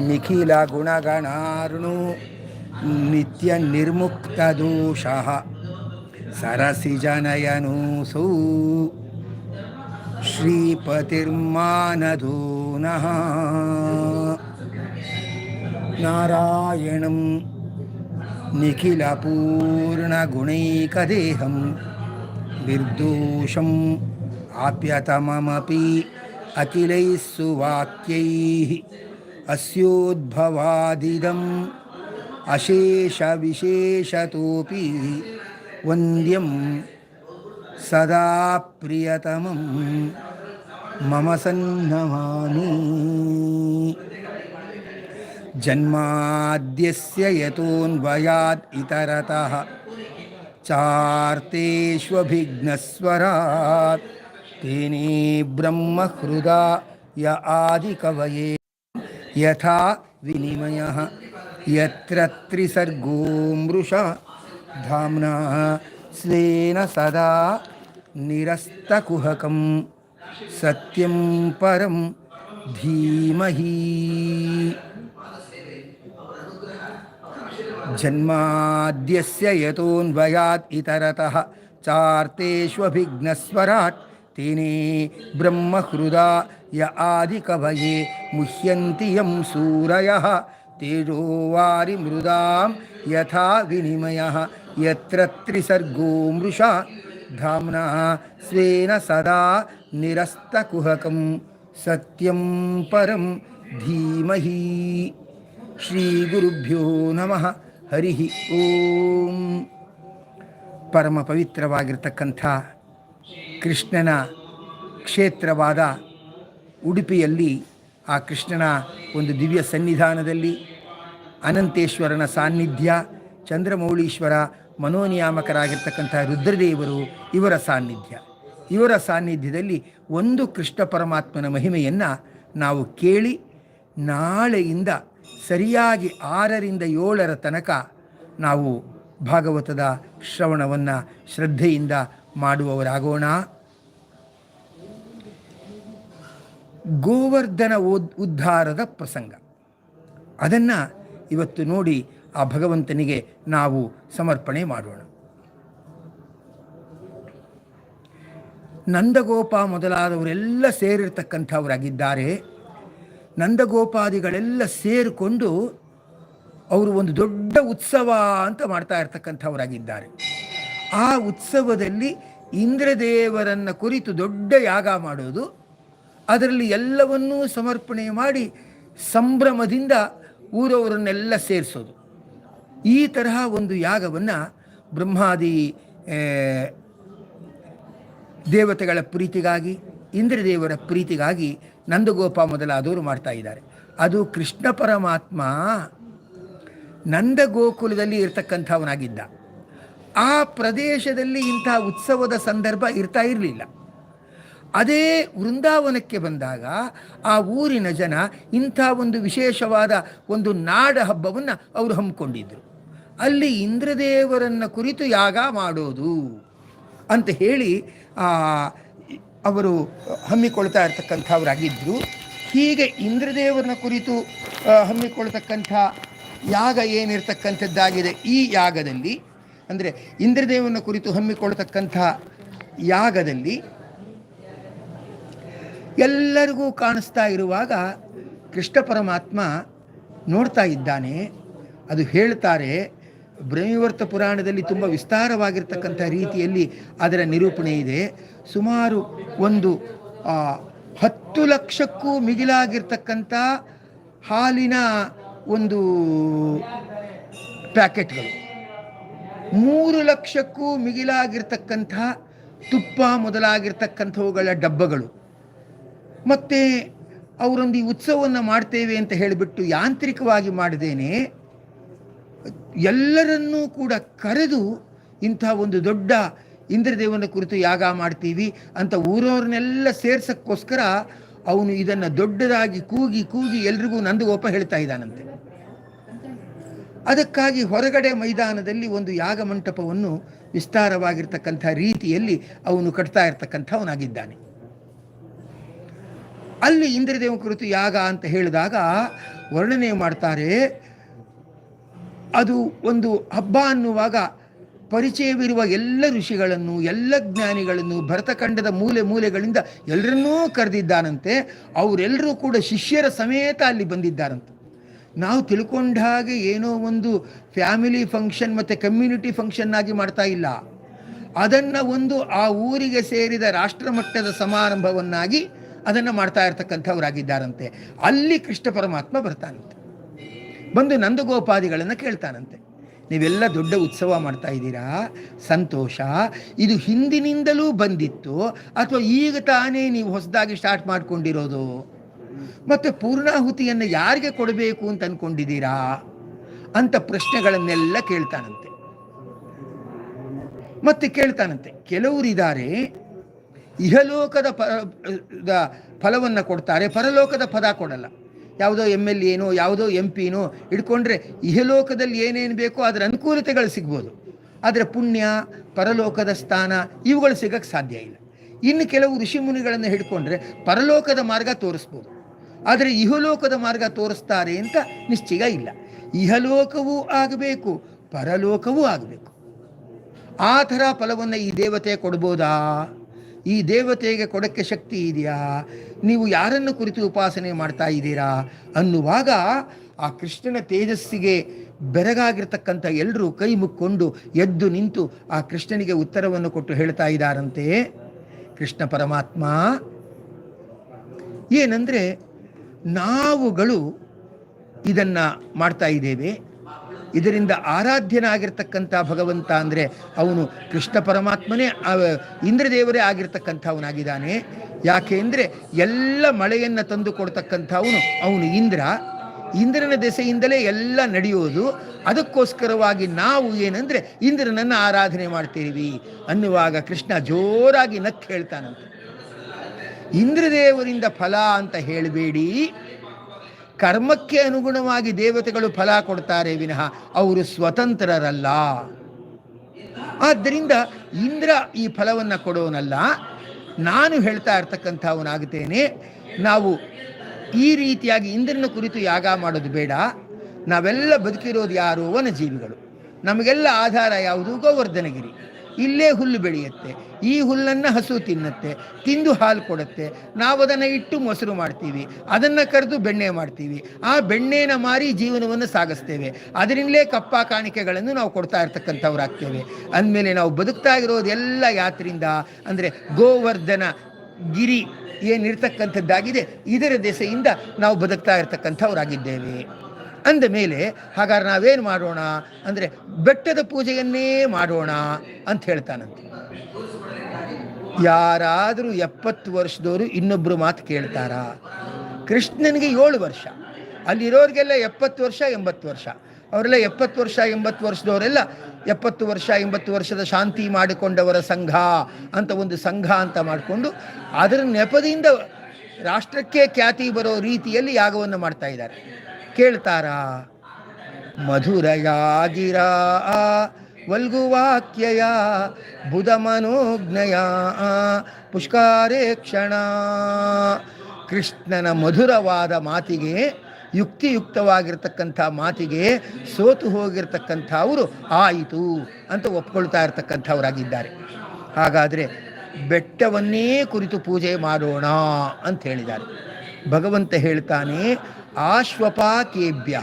निखिलगुणगणार्णो नित्यनिर्मुक्तदोषः सरसिजनयनोऽसौ श्रीपतिर्मानधोनः। नारायणं निखिलपूर्णगुणैकदेहं निर्दोषम् आप्यतममपि अखिलैः सुवाक्यैः। अस्योद्भवादिदम् अशेषविशेषतोऽपि वन्द्यं सदा प्रियतमं मम सन्नमामि। जन्माद्यस्य यतोऽन्वयात् इतरतः चार्तेष्वभिघ्नस्वरात् तेने ब्रह्महृदा य आदिकवये। यथा विनिमयः। यत्र त्रिसर्गो मृषा धाम्ना स्वेन सदा निरस्तकुहकं सत्यं परं धीमहि। जन्माद्यस्य यतोऽन्वयात् इतरतः चार्तेष्वभिघ्नस्वराट् तेने ब्रह्महृदा य आदिकवये मुह्यन्ति यं सूरयः तेजो वारिमृदां यथा विनिमयः यत्र त्रिसर्गो मृषा धाम्ना स्वेन सदा निरस्तकुहकं सत्यं परं धीमहि ಶ್ರೀಗುರುಭ್ಯೋ ನಮಃ ಹರಿ ಓಂ ಪರಮ ಪವಿತ್ರವಾಗಿರ್ತಕ್ಕಂಥ ಕೃಷ್ಣನ ಕ್ಷೇತ್ರವಾದ ಉಡುಪಿಯಲ್ಲಿ ಆ ಕೃಷ್ಣನ ಒಂದು ದಿವ್ಯ ಸನ್ನಿಧಾನದಲ್ಲಿ ಅನಂತೇಶ್ವರನ ಸಾನ್ನಿಧ್ಯ, ಚಂದ್ರಮೌಳೀಶ್ವರ ಮನೋನಿಯಾಮಕರಾಗಿರ್ತಕ್ಕಂಥ ರುದ್ರದೇವರು ಇವರ ಸಾನ್ನಿಧ್ಯ. ಇವರ ಸಾನ್ನಿಧ್ಯದಲ್ಲಿ ಒಂದು ಕೃಷ್ಣ ಪರಮಾತ್ಮನ ಮಹಿಮೆಯನ್ನು ನಾವು ಕೇಳಿ, ನಾಳೆಯಿಂದ ಸರಿಯಾಗಿ ಆರರಿಂದ ಏಳರ ತನಕ ನಾವು ಭಾಗವತದ ಶ್ರವಣವನ್ನು ಶ್ರದ್ಧೆಯಿಂದ ಮಾಡುವವರಾಗೋಣ. ಗೋವರ್ಧನ ಉದ್ಧಾರದ ಪ್ರಸಂಗ. ಅದನ್ನು ಇವತ್ತು ನೋಡಿ ಆ ಭಗವಂತನಿಗೆ ನಾವು ಸಮರ್ಪಣೆ ಮಾಡೋಣ. ನಂದಗೋಪ ಮೊದಲಾದವರೆಲ್ಲ ಸೇರಿರ್ತಕ್ಕಂಥವರಾಗಿದ್ದಾರೆ. ನಂದಗೋಪಾದಿಗಳೆಲ್ಲ ಸೇರಿಕೊಂಡು ಅವರು ಒಂದು ದೊಡ್ಡ ಉತ್ಸವ ಅಂತ ಮಾಡ್ತಾ ಇರ್ತಕ್ಕಂಥವರಾಗಿದ್ದಾರೆ. ಆ ಉತ್ಸವದಲ್ಲಿ ಇಂದ್ರದೇವರನ್ನು ಕುರಿತು ದೊಡ್ಡ ಯಾಗ ಮಾಡೋದು ಅದರಲ್ಲಿ ಎಲ್ಲವನ್ನೂ ಸಮರ್ಪಣೆ ಮಾಡಿ ಸಂಭ್ರಮದಿಂದ ಊರವರನ್ನೆಲ್ಲ ಸೇರಿಸೋದು. ಈ ತರಹ ಒಂದು ಯಾಗವನ್ನು ಬ್ರಹ್ಮಾದಿ ದೇವತೆಗಳ ಪ್ರೀತಿಗಾಗಿ, ಇಂದ್ರದೇವರ ಪ್ರೀತಿಗಾಗಿ ನಂದಗೋಪ ಮೊದಲಾದವರು ಮಾಡ್ತಾ ಇದ್ದಾರೆ. ಅದು ಕೃಷ್ಣ ಪರಮಾತ್ಮ ನಂದಗೋಕುಲದಲ್ಲಿ ಇರ್ತಕ್ಕಂಥವನಾಗಿದ್ದ. ಆ ಪ್ರದೇಶದಲ್ಲಿ ಇಂಥ ಉತ್ಸವದ ಸಂದರ್ಭ ಇರ್ತಾ ಇರಲಿಲ್ಲ. ಅದೇ ವೃಂದಾವನಕ್ಕೆ ಬಂದಾಗ ಆ ಊರಿನ ಜನ ಇಂಥ ಒಂದು ವಿಶೇಷವಾದ ಒಂದು ನಾಡ ಹಬ್ಬವನ್ನು ಅವರು ಹಮ್ಮಿಕೊಂಡಿದ್ದರು ಅಲ್ಲಿ ಇಂದ್ರದೇವರನ್ನು ಕುರಿತು ಯಾಗ ಮಾಡೋದು ಅಂತ ಹೇಳಿ ಅವರು ಹಮ್ಮಿಕೊಳ್ತಾ ಇರ್ತಕ್ಕಂಥವರಾಗಿದ್ದರು ಹೀಗೆ ಇಂದ್ರದೇವರನ್ನ ಕುರಿತು ಹಮ್ಮಿಕೊಳ್ತಕ್ಕಂಥ ಯಾಗ ಏನಿರ್ತಕ್ಕಂಥದ್ದಾಗಿದೆ ಈ ಯಾಗದಲ್ಲಿ, ಅಂದರೆ ಇಂದ್ರದೇವನ ಕುರಿತು ಹಮ್ಮಿಕೊಳ್ತಕ್ಕಂಥ ಯಾಗದಲ್ಲಿ ಎಲ್ಲರಿಗೂ ಕಾಣಿಸ್ತಾ ಇರುವಾಗ ಕೃಷ್ಣ ಪರಮಾತ್ಮ ನೋಡ್ತಾ ಇದ್ದಾನೆ. ಅದು ಹೇಳ್ತಾರೆ, ಬ್ರಹ್ಮವರ್ತ ಪುರಾಣದಲ್ಲಿ ತುಂಬ ವಿಸ್ತಾರವಾಗಿರ್ತಕ್ಕಂಥ ರೀತಿಯಲ್ಲಿ ಅದರ ನಿರೂಪಣೆ ಇದೆ. ಸುಮಾರು ಒಂದು ಹತ್ತು ಲಕ್ಷಕ್ಕೂ ಮಿಗಿಲಾಗಿರ್ತಕ್ಕಂಥ ಹಾಲಿನ ಒಂದು ಪ್ಯಾಕೆಟ್ಗಳು. ಮೂರು ಲಕ್ಷಕ್ಕೂ ಮಿಗಿಲಾಗಿರ್ತಕ್ಕಂಥ ತುಪ್ಪ ಮೊದಲಾಗಿರ್ತಕ್ಕಂಥವುಗಳ ಡಬ್ಬಗಳು. ಮತ್ತು ಅವರೊಂದು ಈ ಉತ್ಸವವನ್ನು ಮಾಡ್ತೇವೆ ಅಂತ ಹೇಳಿಬಿಟ್ಟು ಯಾಂತ್ರಿಕವಾಗಿ ಮಾಡಿದೇನೆ ಎಲ್ಲರನ್ನೂ ಕೂಡ ಕರೆದು ಇಂಥ ಒಂದು ದೊಡ್ಡ ಇಂದ್ರದೇವನ ಕುರಿತು ಯಾಗ ಮಾಡ್ತೀವಿ ಅಂತ ಊರವ್ರನ್ನೆಲ್ಲ ಸೇರ್ಸೋಕ್ಕೋಸ್ಕರ ಅವನು ಇದನ್ನು ದೊಡ್ಡದಾಗಿ ಕೂಗಿ ಕೂಗಿ ಎಲ್ರಿಗೂ ನಂದಗೋಪ ಹೇಳ್ತಾ ಇದ್ದಾನಂತೆ. ಅದಕ್ಕಾಗಿ ಹೊರಗಡೆ ಮೈದಾನದಲ್ಲಿ ಒಂದು ಯಾಗ ಮಂಟಪವನ್ನು ವಿಸ್ತಾರವಾಗಿರ್ತಕ್ಕಂಥ ರೀತಿಯಲ್ಲಿ ಅವನು ಕಟ್ತಾ ಇರ್ತಕ್ಕಂಥವನಾಗಿದ್ದಾನೆ. ಅಲ್ಲಿ ಇಂದ್ರದೇವ ಕುರಿತು ಯಾಗ ಅಂತ ಹೇಳಿದಾಗ ವರ್ಣನೆ ಮಾಡ್ತಾರೆ, ಅದು ಒಂದು ಹಬ್ಬ ಅನ್ನುವಾಗ ಪರಿಚಯವಿರುವ ಎಲ್ಲ ಋಷಿಗಳನ್ನು, ಎಲ್ಲ ಜ್ಞಾನಿಗಳನ್ನು ಭರತಖಂಡದ ಮೂಲೆ ಮೂಲೆಗಳಿಂದ ಎಲ್ಲರನ್ನೂ ಕರೆದಿದ್ದಾನಂತೆ ಅವರೆಲ್ಲರೂ ಕೂಡ ಶಿಷ್ಯರ ಸಮೇತ ಅಲ್ಲಿ ಬಂದಿದ್ದಾರಂತೆ. ನಾವು ತಿಳ್ಕೊಂಡ ಹಾಗೆ ಏನೋ ಒಂದು ಫ್ಯಾಮಿಲಿ ಫಂಕ್ಷನ್ ಮತ್ತು ಕಮ್ಯುನಿಟಿ ಫಂಕ್ಷನ್ ಆಗಿ ಮಾಡ್ತಾ ಇಲ್ಲ. ಅದನ್ನು ಒಂದು ಆ ಊರಿಗೆ ಸೇರಿದ ರಾಷ್ಟ್ರಮಟ್ಟದ ಸಮಾರಂಭವನ್ನಾಗಿ ಅದನ್ನು ಮಾಡ್ತಾ ಇರ್ತಕ್ಕಂಥವರಾಗಿದ್ದಾರಂತೆ. ಅಲ್ಲಿ ಕೃಷ್ಣ ಪರಮಾತ್ಮ ಬರ್ತಾನಂತೆ. ಬಂದು ನಂದಗೋಪಾದಿಗಳನ್ನು ಕೇಳ್ತಾನಂತೆ. ನೀವೆಲ್ಲ ದೊಡ್ಡ ಉತ್ಸವ ಮಾಡ್ತಾ ಇದ್ದೀರಾ? ಸಂತೋಷ. ಇದು ಹಿಂದಿನಿಂದಲೂ ಬಂದಿತ್ತು. ಅಥವಾ ಈಗ ತಾನೇ ನೀವು ಹೊಸದಾಗಿ ಸ್ಟಾರ್ಟ್ ಮಾಡ್ಕೊಂಡಿರೋದು? ಮತ್ತು ಪೂರ್ಣಾಹುತಿಯನ್ನು ಯಾರಿಗೆ ಕೊಡಬೇಕು ಅಂತ ಅಂದ್ಕೊಂಡಿದ್ದೀರಾ ಅಂತ ಪ್ರಶ್ನೆಗಳನ್ನೆಲ್ಲ ಕೇಳ್ತಾನಂತೆ. ಮತ್ತೆ ಕೇಳ್ತಾನಂತೆ, ಕೆಲವರಿದ್ದಾರೆ ಇಹಲೋಕದ ಪ ಫಲವನ್ನು ಕೊಡ್ತಾರೆ, ಪರಲೋಕದ ಪದ ಕೊಡಲ್ಲ. ಯಾವುದೋ ಎಂ ಎಲ್ ಏನೋ, ಯಾವುದೋ ಎಂ ಪಿನೋ ಇಟ್ಕೊಂಡ್ರೆ ಇಹಲೋಕದಲ್ಲಿ ಏನೇನು ಬೇಕೋ ಅದರ ಅನುಕೂಲತೆಗಳು ಸಿಗ್ಬೋದು. ಆದರೆ ಪುಣ್ಯ, ಪರಲೋಕದ ಸ್ಥಾನ, ಇವುಗಳು ಸಿಗಕ್ಕೆ ಸಾಧ್ಯ ಇಲ್ಲ. ಇನ್ನು ಕೆಲವು ಋಷಿಮುನಿಗಳನ್ನು ಹಿಡ್ಕೊಂಡ್ರೆ ಪರಲೋಕದ ಮಾರ್ಗ ತೋರಿಸ್ಬೋದು. ಆದರೆ ಇಹಲೋಕದ ಮಾರ್ಗ ತೋರಿಸ್ತಾರೆ ಅಂತ ನಿಶ್ಚಯ ಇಲ್ಲ. ಇಹಲೋಕವೂ ಆಗಬೇಕು, ಪರಲೋಕವೂ ಆಗಬೇಕು. ಆ ಥರ ಫಲವನ್ನು ಈ ದೇವತೆ ಕೊಡ್ಬೋದಾ? ಈ ದೇವತೆಗೆ ಕೊಡಕ್ಕೆ ಶಕ್ತಿ ಇದೆಯಾ? ನೀವು ಯಾರನ್ನು ಕುರಿತು ಉಪಾಸನೆ ಮಾಡ್ತಾ ಇದ್ದೀರಾ? ಅನ್ನುವಾಗ ಆ ಕೃಷ್ಣನ ತೇಜಸ್ಸಿಗೆ ಬೆರಗಾಗಿರ್ತಕ್ಕಂಥ ಎಲ್ಲರೂ ಕೈ ಮುಕ್ಕೊಂಡು ಎದ್ದು ನಿಂತು ಆ ಕೃಷ್ಣನಿಗೆ ಉತ್ತರವನ್ನು ಕೊಟ್ಟು ಹೇಳ್ತಾ ಇದ್ದಾರಂತೆ. ಕೃಷ್ಣ ಪರಮಾತ್ಮ, ಏನಂದರೆ ನಾವುಗಳು ಇದನ್ನು ಮಾಡ್ತಾ ಇದ್ದೇವೆ. ಇದರಿಂದ ಆರಾಧ್ಯನಾಗಿರ್ತಕ್ಕಂಥ ಭಗವಂತ ಅಂದರೆ ಅವನು ಕೃಷ್ಣ ಪರಮಾತ್ಮನೇ ಇಂದ್ರದೇವರೇ ಆಗಿರ್ತಕ್ಕಂಥವನಾಗಿದ್ದಾನೆ. ಯಾಕೆ ಅಂದರೆ ಎಲ್ಲ ಮಳೆಯನ್ನು ತಂದು ಕೊಡ್ತಕ್ಕಂಥವನು ಅವನು ಇಂದ್ರ. ಇಂದ್ರನ ದೆಸೆಯಿಂದಲೇ ಎಲ್ಲ ನಡೆಯೋದು. ಅದಕ್ಕೋಸ್ಕರವಾಗಿ ನಾವು ಏನಂದರೆ ಇಂದ್ರನನ್ನು ಆರಾಧನೆ ಮಾಡ್ತೀವಿ. ಅನ್ನುವಾಗ ಕೃಷ್ಣ ಜೋರಾಗಿ ನಕ್ ಹೇಳ್ತಾನಂತೆ. ಇಂದ್ರದೇವರಿಂದ ಫಲ ಅಂತ ಹೇಳಬೇಡಿ. ಕರ್ಮಕ್ಕೆ ಅನುಗುಣವಾಗಿ ದೇವತೆಗಳು ಫಲ ಕೊಡ್ತಾರೆ ವಿನಃ ಅವರು ಸ್ವತಂತ್ರರಲ್ಲ. ಆದ್ದರಿಂದ ಇಂದ್ರ ಈ ಫಲವನ್ನು ಕೊಡೋನಲ್ಲ. ನಾನು ಹೇಳ್ತಾ ಇರ್ತಕ್ಕಂಥವನಾಗುತ್ತೇನೆ ನಾವು ಈ ರೀತಿಯಾಗಿ ಇಂದ್ರನ ಕುರಿತು ಯಾಗ ಮಾಡೋದು ಬೇಡ. ನಾವೆಲ್ಲ ಬದುಕಿರೋದು ಯಾರು? ವನಜೀವಿಗಳು ನಮಗೆಲ್ಲ ಆಧಾರ ಯಾವುದು? ಗೋವರ್ಧನಗಿರಿ. ಇಲ್ಲೇ ಹುಲ್ಲು ಬೆಳೆಯುತ್ತೆ. ಈ ಹುಲ್ಲನ್ನು ಹಸು ತಿನ್ನುತ್ತೆ, ತಿಂದು ಹಾಲು ಕೊಡುತ್ತೆ. ನಾವು ಅದನ್ನು ಇಟ್ಟು ಮೊಸರು ಮಾಡ್ತೀವಿ, ಅದನ್ನು ಕರೆದು ಬೆಣ್ಣೆ ಮಾಡ್ತೀವಿ. ಆ ಬೆಣ್ಣೆನ ಮಾರಿ ಜೀವನವನ್ನು ಸಾಗಿಸ್ತೇವೆ. ಅದರಿಂದಲೇ ಕಪ್ಪ ಕಾಣಿಕೆಗಳನ್ನು ನಾವು ಕೊಡ್ತಾ ಇರ್ತಕ್ಕಂಥವ್ರಾಗ್ತೇವೆ. ಅಂದಮೇಲೆ ನಾವು ಬದುಕ್ತಾ ಇರೋದೆಲ್ಲ ಯಾತ್ರಿಂದ ಅಂದರೆ ಗೋವರ್ಧನ ಗಿರಿ ಏನಿರ್ತಕ್ಕಂಥದ್ದಾಗಿದೆ, ಇದರ ದೆಸೆಯಿಂದ ನಾವು ಬದುಕ್ತಾ ಇರ್ತಕ್ಕಂಥವ್ರಾಗಿದ್ದೇವೆ. ಅಂದ ಮೇಲೆ ಹಾಗಾದ್ರೆ ನಾವೇನು ಮಾಡೋಣ? ಅಂದರೆ ಬೆಟ್ಟದ ಪೂಜೆಯನ್ನೇ ಮಾಡೋಣ ಅಂತ ಹೇಳ್ತಾನಂತೆ. ಯಾರಾದರೂ ಎಪ್ಪತ್ತು ವರ್ಷದವರು ಇನ್ನೊಬ್ಬರು ಮಾತು ಕೇಳ್ತಾರಾ? ಕೃಷ್ಣನಿಗೆ ಏಳು ವರ್ಷ. ಅಲ್ಲಿರೋರಿಗೆಲ್ಲ ಎಪ್ಪತ್ತು ವರ್ಷ, ಎಂಬತ್ತು ವರ್ಷ. ಅವರೆಲ್ಲ ಎಪ್ಪತ್ತು ವರ್ಷ, ಎಂಬತ್ತು ವರ್ಷದವರೆಲ್ಲ ಎಪ್ಪತ್ತು ವರ್ಷ, ಎಂಬತ್ತು ವರ್ಷದ ಶಾಂತಿ ಮಾಡಿಕೊಂಡವರ ಸಂಘ ಅಂತ ಒಂದು ಸಂಘ ಅಂತ ಮಾಡಿಕೊಂಡು ಅದರ ನೆಪದಿಂದ ರಾಷ್ಟ್ರಕ್ಕೆ ಖ್ಯಾತಿ ಬರೋ ರೀತಿಯಲ್ಲಿ ಯಾಗವನ್ನು ಮಾಡ್ತಾ ಇದ್ದಾರೆ. ಕೇಳ್ತಾರಾ? ಮಧುರಯಾಗಿರ ವಲ್ಗುವಾಕ್ಯಯ ಬುಧ ಮನೋಜ್ಞಯ ಪುಷ್ಕಾರೇ ಕ್ಷಣ ಕೃಷ್ಣನ ಮಧುರವಾದ ಮಾತಿಗೆ, ಯುಕ್ತಿಯುಕ್ತವಾಗಿರ್ತಕ್ಕಂಥ ಮಾತಿಗೆ ಸೋತು ಹೋಗಿರ್ತಕ್ಕಂಥವರು ಆಯಿತು ಅಂತ ಒಪ್ಕೊಳ್ತಾ ಇರ್ತಕ್ಕಂಥವರಾಗಿದ್ದಾರೆ. ಹಾಗಾದರೆ ಬೆಟ್ಟವನ್ನೇ ಕುರಿತು ಪೂಜೆ ಮಾಡೋಣ ಅಂತ ಹೇಳಿದ್ದಾರೆ. ಭಗವಂತ ಹೇಳ್ತಾನೆ ಆಶ್ವಪಾಕೇಭ್ಯ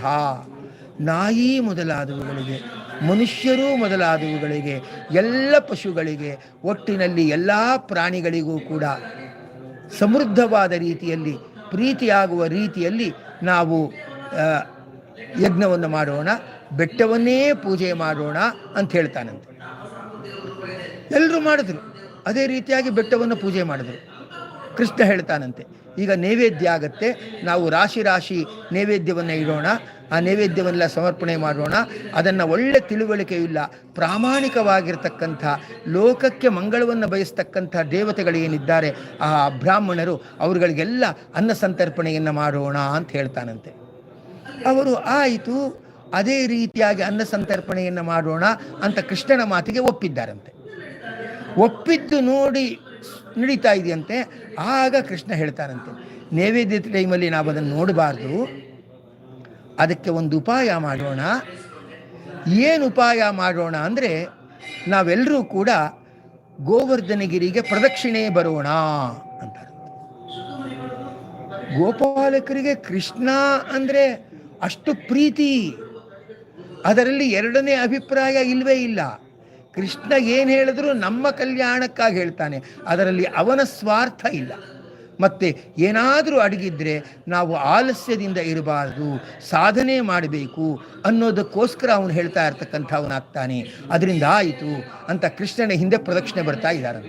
ನಾಯಿ ಮೊದಲಾದವುಗಳಿಗೆ, ಮನುಷ್ಯರು ಮೊದಲಾದವುಗಳಿಗೆ, ಎಲ್ಲ ಪಶುಗಳಿಗೆ, ಒಟ್ಟಿನಲ್ಲಿ ಎಲ್ಲ ಪ್ರಾಣಿಗಳಿಗೂ ಕೂಡ ಸಮೃದ್ಧವಾದ ರೀತಿಯಲ್ಲಿ, ಪ್ರೀತಿಯಾಗುವ ರೀತಿಯಲ್ಲಿ ನಾವು ಯಜ್ಞವನ್ನು ಮಾಡೋಣ, ಬೆಟ್ಟವನ್ನೇ ಪೂಜೆ ಮಾಡೋಣ ಅಂತ ಹೇಳ್ತಾನಂತೆ. ಎಲ್ಲರೂ ಮಾಡಿದ್ರು. ಅದೇ ರೀತಿಯಾಗಿ ಬೆಟ್ಟವನ್ನು ಪೂಜೆ ಮಾಡಿದ್ರು. ಕೃಷ್ಣ ಹೇಳ್ತಾನಂತೆ ಈಗ ನೈವೇದ್ಯ ಆಗುತ್ತೆ. ನಾವು ರಾಶಿ ರಾಶಿ ನೈವೇದ್ಯವನ್ನು ಇಡೋಣ. ಆ ನೈವೇದ್ಯವನ್ನೆಲ್ಲ ಸಮರ್ಪಣೆ ಮಾಡೋಣ. ಅದನ್ನು ಒಳ್ಳೆ ತಿಳುವಳಿಕೆ ಇಲ್ಲ. ಪ್ರಾಮಾಣಿಕವಾಗಿರ್ತಕ್ಕಂಥ, ಲೋಕಕ್ಕೆ ಮಂಗಳವನ್ನು ಬಯಸ್ತಕ್ಕಂಥ ದೇವತೆಗಳೇನಿದ್ದಾರೆ ಆ ಬ್ರಾಹ್ಮಣರು ಅವರುಗಳಿಗೆಲ್ಲ ಅನ್ನ ಸಂತರ್ಪಣೆಯನ್ನು ಮಾಡೋಣ ಅಂತ ಹೇಳ್ತಾನಂತೆ. ಅವರು ಆಯಿತು, ಅದೇ ರೀತಿಯಾಗಿ ಅನ್ನ ಸಂತರ್ಪಣೆಯನ್ನು ಮಾಡೋಣ ಅಂತ ಕೃಷ್ಣನ ಮಾತಿಗೆ ಒಪ್ಪಿದ್ದಾರಂತೆ. ಒಪ್ಪಿದ್ದು ನೋಡಿ ನಡೀತಾ ಇದೆಯಂತೆ. ಆಗ ಕೃಷ್ಣ ಹೇಳ್ತಾರಂತೆ ನೈವೇದ್ಯ ಟೈಮಲ್ಲಿ ನಾವು ಅದನ್ನು ನೋಡಬಾರ್ದು. ಅದಕ್ಕೆ ಒಂದು ಉಪಾಯ ಮಾಡೋಣ. ಏನು ಉಪಾಯ ಮಾಡೋಣ ಅಂದರೆ ನಾವೆಲ್ಲರೂ ಕೂಡ ಗೋವರ್ಧನಗಿರಿಗೆ ಪ್ರದಕ್ಷಿಣೆ ಬರೋಣ ಅಂತಾರೆ. ಗೋಪಾಲಕರಿಗೆ ಕೃಷ್ಣ ಅಂದರೆ ಅಷ್ಟು ಪ್ರೀತಿ. ಅದರಲ್ಲಿ ಎರಡನೇ ಅಭಿಪ್ರಾಯ ಇಲ್ಲವೇ ಇಲ್ಲ. ಕೃಷ್ಣ ಏನು ಹೇಳಿದ್ರು ನಮ್ಮ ಕಲ್ಯಾಣಕ್ಕಾಗಿ ಹೇಳ್ತಾನೆ. ಅದರಲ್ಲಿ ಅವನ ಸ್ವಾರ್ಥ ಇಲ್ಲ. ಮತ್ತೆ ಏನಾದರೂ ಅಡಗಿದ್ರೆ ನಾವು ಆಲಸ್ಯದಿಂದ ಇರಬಾರ್ದು, ಸಾಧನೆ ಮಾಡಬೇಕು ಅನ್ನೋದಕ್ಕೋಸ್ಕರ ಅವನು ಹೇಳ್ತಾ ಇರ್ತಕ್ಕಂಥ ಅವನಾಗ್ತಾನೆ ಅದರಿಂದ ಆಯಿತು ಅಂತ ಕೃಷ್ಣನ ಹಿಂದೆ ಪ್ರದಕ್ಷಿಣೆ ಬರ್ತಾ ಇದ್ದಾರೆ.